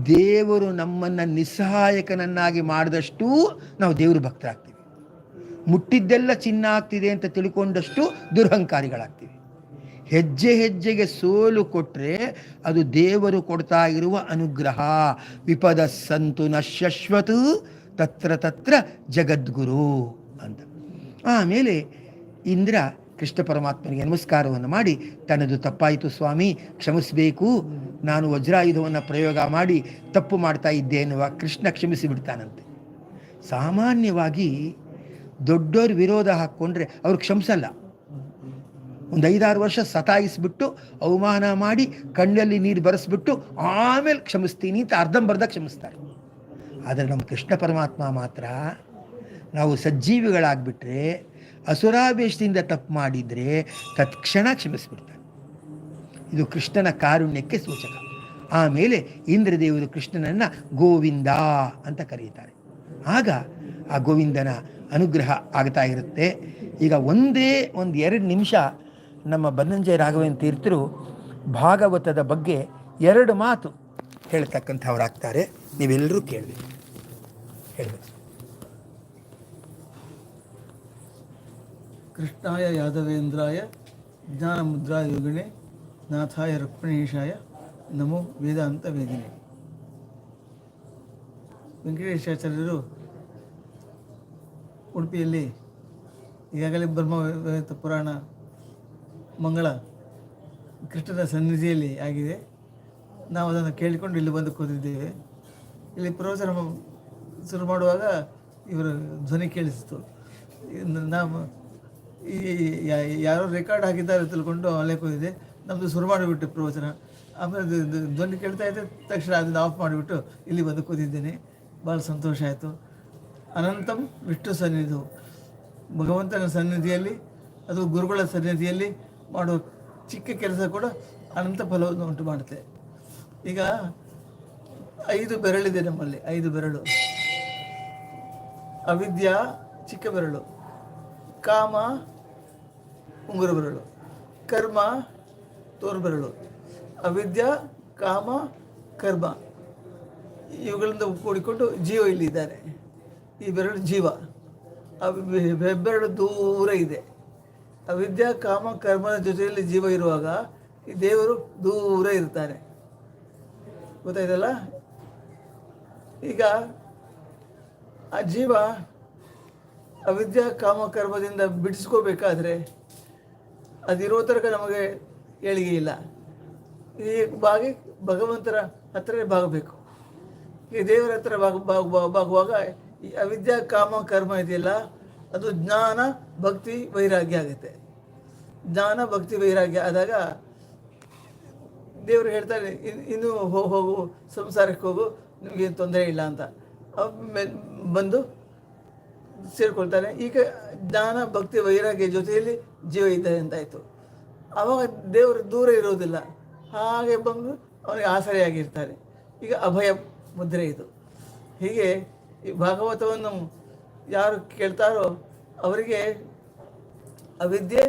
ದೇವರು ನಮ್ಮನ್ನು ನಿಸ್ಸಹಾಯಕನನ್ನಾಗಿ ಮಾಡಿದಷ್ಟು ನಾವು ದೇವರು ಭಕ್ತರಾಗ್ತೀವಿ. ಮುಟ್ಟಿದ್ದೆಲ್ಲ ಚಿನ್ನ ಆಗ್ತಿದೆ ಅಂತ ತಿಳ್ಕೊಂಡಷ್ಟು ದುರಹಂಕಾರಿಗಳಾಗ್ತೀವಿ. ಹೆಜ್ಜೆ ಹೆಜ್ಜೆಗೆ ಸೋಲು ಕೊಟ್ಟರೆ ಅದು ದೇವರು ಕೊಡ್ತಾ ಇರುವ ಅನುಗ್ರಹ. ವಿಪದ ಸಂತು ನಶ್ಯಶ್ವತು ತತ್ರ ತತ್ರ ಜಗದ್ಗುರು ಅಂತ. ಆಮೇಲೆ ಇಂದ್ರ ಕೃಷ್ಣ ಪರಮಾತ್ಮನಿಗೆ ನಮಸ್ಕಾರವನ್ನು ಮಾಡಿ ತನ್ನದು ತಪ್ಪಾಯಿತು ಸ್ವಾಮಿ, ಕ್ಷಮಿಸಬೇಕು ನಾನು ವಜ್ರಾಯುಧವನ್ನು ಪ್ರಯೋಗ ಮಾಡಿ ತಪ್ಪು ಮಾಡ್ತಾ ಇದ್ದೆ ಎನ್ನುವ ಕೃಷ್ಣ ಕ್ಷಮಿಸಿ ಬಿಡ್ತಾನಂತೆ. ಸಾಮಾನ್ಯವಾಗಿ ದೊಡ್ಡವ್ರ ವಿರೋಧ ಹಾಕ್ಕೊಂಡ್ರೆ ಅವ್ರು ಕ್ಷಮಿಸಲ್ಲ. ಒಂದು ಐದಾರು ವರ್ಷ ಸತಾಯಿಸ್ಬಿಟ್ಟು ಅವಮಾನ ಮಾಡಿ ಕಣ್ಣಲ್ಲಿ ನೀರು ಬರೆಸ್ಬಿಟ್ಟು ಆಮೇಲೆ ಕ್ಷಮಿಸ್ತೀನಿ ಅಂತ ಅರ್ಧಂಬರ್ಧ ಕ್ಷಮಿಸ್ತಾರೆ. ಆದರೆ ನಮ್ಮ ಕೃಷ್ಣ ಪರಮಾತ್ಮ ಮಾತ್ರ ನಾವು ಸಜ್ಜೀವಿಗಳಾಗ್ಬಿಟ್ರೆ ಅಸುರಾವೇಶದಿಂದ ತಪ್ಪು ಮಾಡಿದರೆ ತತ್ಕ್ಷಣ ಕ್ಷಮಿಸ್ಬಿಡ್ತಾನೆ ಇದು ಕೃಷ್ಣನ ಕಾರುಣ್ಯಕ್ಕೆ ಸೂಚಕ. ಆಮೇಲೆ ಇಂದ್ರದೇವರು ಕೃಷ್ಣನನ್ನು ಗೋವಿಂದ ಅಂತ ಕರೀತಾರೆ ಆಗ ಆ ಗೋವಿಂದನ ಅನುಗ್ರಹ ಆಗ್ತಾ ಇರುತ್ತೆ. ಈಗ ಒಂದೇ ಒಂದು ಎರಡು ನಿಮಿಷ ನಮ್ಮ ಬನ್ನಂಜಯ ರಾಘವೇಂದ್ರ ತೀರ್ಥರು ಭಾಗವತದ ಬಗ್ಗೆ ಎರಡು ಮಾತು ಹೇಳ್ತಕ್ಕಂಥವ್ರಾಗ್ತಾರೆ. ನೀವೆಲ್ಲರೂ ಕೇಳಿ ಹೇಳಬೇಕು. ಕೃಷ್ಣಾಯ ಯಾದವೇಂದ್ರಾಯ ಜ್ಞಾನಮುದ್ರಾಯ ಯೋಗಿಣೆ ನಾಥಾಯ ರುಕ್ಮಿಣೇಶಾಯ ನಮೋ ವೇದಾಂತ ವೇದಿನಿ ವೆಂಕಟೇಶಾಚಾರ್ಯರು ಉಡುಪಿಯಲ್ಲಿ ಈಗಾಗಲೇ ಬ್ರಹ್ಮ ವೇದ ಪುರಾಣ ಮಂಗಳ ಕೃಷ್ಣನ ಸನ್ನಿಧಿಯಲ್ಲಿ ಆಗಿದೆ. ನಾವು ಅದನ್ನು ಕೇಳಿಕೊಂಡು ಇಲ್ಲಿ ಬಂದು ಕೂತಿದ್ದೇವೆ. ಇಲ್ಲಿ ಪ್ರವಚನ ಶುರು ಮಾಡುವಾಗ ಇವರು ಧ್ವನಿ ಕೇಳಿಸಿತು. ನಾವು ಈ ಯಾರೋ ರೆಕಾರ್ಡ್ ಹಾಕಿದ್ದಾರೆ ತಿಳ್ಕೊಂಡು ಅಲ್ಲೇ ಕೂತಿದೆ ನಮ್ಮದು ಶುರು ಮಾಡಿಬಿಟ್ಟು ಪ್ರವಚನ. ಆಮೇಲೆ ಧ್ವನಿ ಕೇಳ್ತಾ ಇದ್ದೆ. ತಕ್ಷಣ ಅದನ್ನು ಆಫ್ ಮಾಡಿಬಿಟ್ಟು ಇಲ್ಲಿ ಬಂದು ಕೂತಿದ್ದೇನೆ. ಭಾಳ ಸಂತೋಷ ಆಯಿತು. ಅನಂತಂ ವಿಷ್ಣು ಸನ್ನಿಧು. ಭಗವಂತನ ಸನ್ನಿಧಿಯಲ್ಲಿ, ಅದು ಗುರುಗಳ ಸನ್ನಿಧಿಯಲ್ಲಿ ಮಾಡೋ ಚಿಕ್ಕ ಕೆಲಸ ಕೂಡ ಅನಂತ ಫಲವನ್ನು ಉಂಟು ಮಾಡುತ್ತೆ. ಈಗ ಐದು ಬೆರಳಿದೆ ನಮ್ಮಲ್ಲಿ. ಐದು ಬೆರಳು. ಅವಿದ್ಯಾ ಚಿಕ್ಕ ಬೆರಳು. ಕಾಮ ಉಂಗುರ ಬೆರಳು. ಕರ್ಮ, ತೋರು ಬೆರಳು. ಅವಿದ್ಯಾ, ಕಾಮ, ಕರ್ಮ. ಇವುಗಳಿಂದ ಕೂಡಿಕೊಂಡು ಜೀವ ಇಲ್ಲಿದ್ದಾರೆ. ಈ ಬೆರಳು ಜೀವ. ಬೆಬ್ಬೆರಳು ದೂರ ಇದೆ. ಅವಿದ್ಯಾ, ಕಾಮ, ಕರ್ಮದ ಜೊತೆಯಲ್ಲಿ ಜೀವ ಇರುವಾಗ ಈ ದೇವರು ದೂರ ಇರ್ತಾನೆ. ಗೊತ್ತಾಯ್ತಲ್ಲ ಈಗ ಆ ಜೀವ ಅವಿದ್ಯಾ, ಕಾಮ, ಕರ್ಮದಿಂದ ಬಿಡಿಸ್ಕೋಬೇಕಾದ್ರೆ ಅದಿರೋ ತನಕ ನಮಗೆ ಏಳಿಗೆ ಇಲ್ಲ. ಈ ಬಾಗಿ ಭಗವಂತರ ಹತ್ರನೇ ಬಾಗಬೇಕು. ಈ ದೇವರ ಹತ್ರ ಬಾಗ, ಬಾಗ್- ಬಾಗ್- ಬಾಗುವಾಗ ಈ ಅವಿದ್ಯಾ, ಕಾಮ, ಕರ್ಮ ಇದೆಯಲ್ಲ, ಅದು ಜ್ಞಾನ, ಭಕ್ತಿ, ವೈರಾಗ್ಯ ಆಗುತ್ತೆ. ಜ್ಞಾನ, ಭಕ್ತಿ, ವೈರಾಗ್ಯ ಆದಾಗ ದೇವರು ಹೇಳ್ತಾರೆ ಇನ್ನೂ ಹೋಗು, ಸಂಸಾರಕ್ಕೆ ಹೋಗು, ನಿಮಗೇನು ತೊಂದರೆ ಇಲ್ಲ ಅಂತ. ಬಂದು ಸೇರ್ಕೊಳ್ತಾನೆ ಈಗ ಜ್ಞಾನ, ಭಕ್ತಿ, ವೈರಾಗ್ಯ ಜೊತೆಯಲ್ಲಿ ಜೀವ ಇದ್ದಾರೆ ಅಂತಾಯಿತು. ಅವಾಗ ದೇವರು ದೂರ ಇರೋದಿಲ್ಲ. ಹಾಗೆ ಬಂದು ಅವನಿಗೆ ಆಸರೆಯಾಗಿರ್ತಾರೆ. ಈಗ ಅಭಯ ಮುದ್ರೆ ಇದು. ಹೀಗೆ ಈ ಭಾಗವತವನ್ನು ಯಾರು ಕೇಳ್ತಾರೋ ಅವರಿಗೆ ಅವಿದ್ಯೆ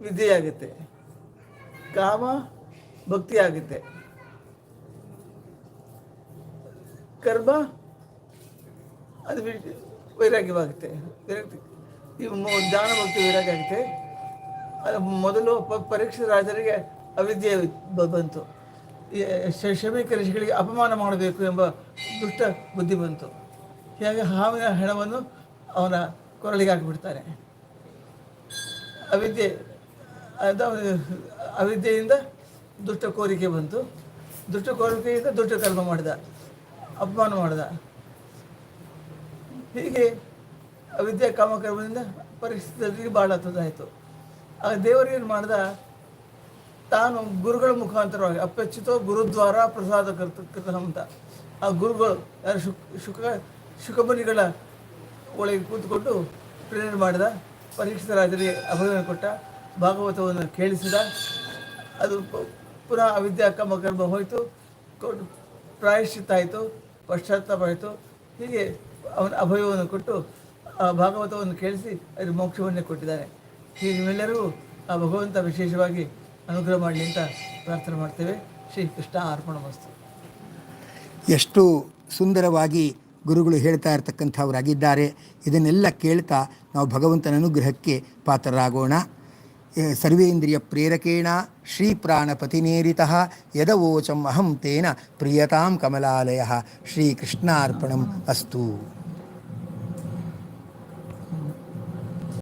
ವಿದ್ಯೆಯಾಗುತ್ತೆ. ಕಾಮ ಭಕ್ತಿ ಆಗುತ್ತೆ ಕರ್ಮ ಅದು ಬಿಟ್ಟು ವೈರಾಗ್ಯವಾಗುತ್ತೆ. ವೈರಾಗ್ಯ ಈ ಜ್ಞಾನ ಭಕ್ತಿ ವೈರಾಗ್ಯ ಆಗುತ್ತೆ ಮೊದಲು ಪರೀಕ್ಷೆ ರಾಜರಿಗೆ ಅವಿದ್ಯೆ ಬಂತು. ಶಮೀಕ ಋಷಿಗಳಿಗೆ ಅಪಮಾನ ಮಾಡಬೇಕು ಎಂಬ ದುಷ್ಟ ಬುದ್ಧಿ ಬಂತು. ಹೀಗಾಗಿ ಹಾವಿನ ಹೆಣವನ್ನು ಅವನ ಕೊರಳಿಗೆ ಹಾಕಿಬಿಡ್ತಾರೆ. ಅವಿದ್ಯೆ, ಅದು ಅವಿದ್ಯೆಯಿಂದ ದುಷ್ಟ ಕೋರಿಕೆ ಬಂತು. ದುಷ್ಟ ಕೋರಿಕೆಯಿಂದ ದುಷ್ಟ ಕರ್ಮ ಮಾಡಿದ, ಅಪಮಾನ ಮಾಡಿದ. ಹೀಗೆ ವಿದ್ಯಾ ಕಾಮಕರ್ಮದಿಂದ ಪರಿಸ್ಥಿತಿಯಲ್ಲಿ ಭಾಳ ತೊಂದಾಯಿತು ಆಗ ಏನು ಮಾಡ್ದ? ತಾನು ಗುರುಗಳ ಮುಖಾಂತರವಾಗಿ ಅಪೆಚ್ಚಿತೋ ಗುರುದ್ವಾರ ಪ್ರಸಾದ ಕೃತ ಕೃತ ಆ ಗುರುಗಳು, ಯಾರು ಶುಕ್, ಶುಕ, ಶುಕಮುನಿಗಳ ಒಳಗೆ ಕೂತ್ಕೊಂಡು ಪ್ರೇರಣೆ ಮಾಡಿದ ಪರೀಕ್ಷಿತ ರಾಜರಿಗೆ ಅಭಿನಯ ಕೊಟ್ಟ, ಭಾಗವತವನ್ನು ಕೇಳಿಸಿದ. ಅದು ಪುನಃ ಅವಿದ್ಯಾ ಕರ್ಮ ಹೋಯಿತು. ಪ್ರಾಯಶ್ಚಿತ್ತ ಆಯಿತು ಪಶ್ಚಾತ್ತಾಪ ಆಯಿತು. ಹೀಗೆ ಅವನ ಅಭಯವನ್ನು ಕೊಟ್ಟು ಆ ಭಾಗವತವನ್ನು ಕೇಳಿಸಿ ಅದು ಮೋಕ್ಷವನ್ನೇ ಕೊಟ್ಟಿದ್ದಾನೆ. ಹೀಗೆ ನಿಮ್ಮೆಲ್ಲರಿಗೂ ಆ ಭಗವಂತ ವಿಶೇಷವಾಗಿ ಅನುಗ್ರಹ ಮಾಡಲಿ ಅಂತ ಪ್ರಾರ್ಥನೆ ಮಾಡ್ತೇವೆ. ಶ್ರೀ ಕೃಷ್ಣ ಅರ್ಪಣ ವಸ್ತು ಎಷ್ಟು ಸುಂದರವಾಗಿ ಗುರುಗಳು ಹೇಳ್ತಾ ಇರ್ತಕ್ಕಂಥವರಾಗಿದ್ದಾರೆ. ಇದನ್ನೆಲ್ಲ ಕೇಳ್ತಾ ನಾವು ಭಗವಂತನ ಅನುಗ್ರಹಕ್ಕೆ ಪಾತ್ರರಾಗೋಣ. ಸರ್ವೇಂದ್ರಿಯ ಪ್ರೇರಕೇಣ ಶ್ರೀ ಪ್ರಾಣಪತಿನೇರಿತ ಯದವೋಚಂ ಅಹಂ ತೇನ ಪ್ರಿಯತಾಂ ಕಮಲಾಲಯ. ಶ್ರೀಕೃಷ್ಣಾರ್ಪಣಂ ಅಸ್ತು.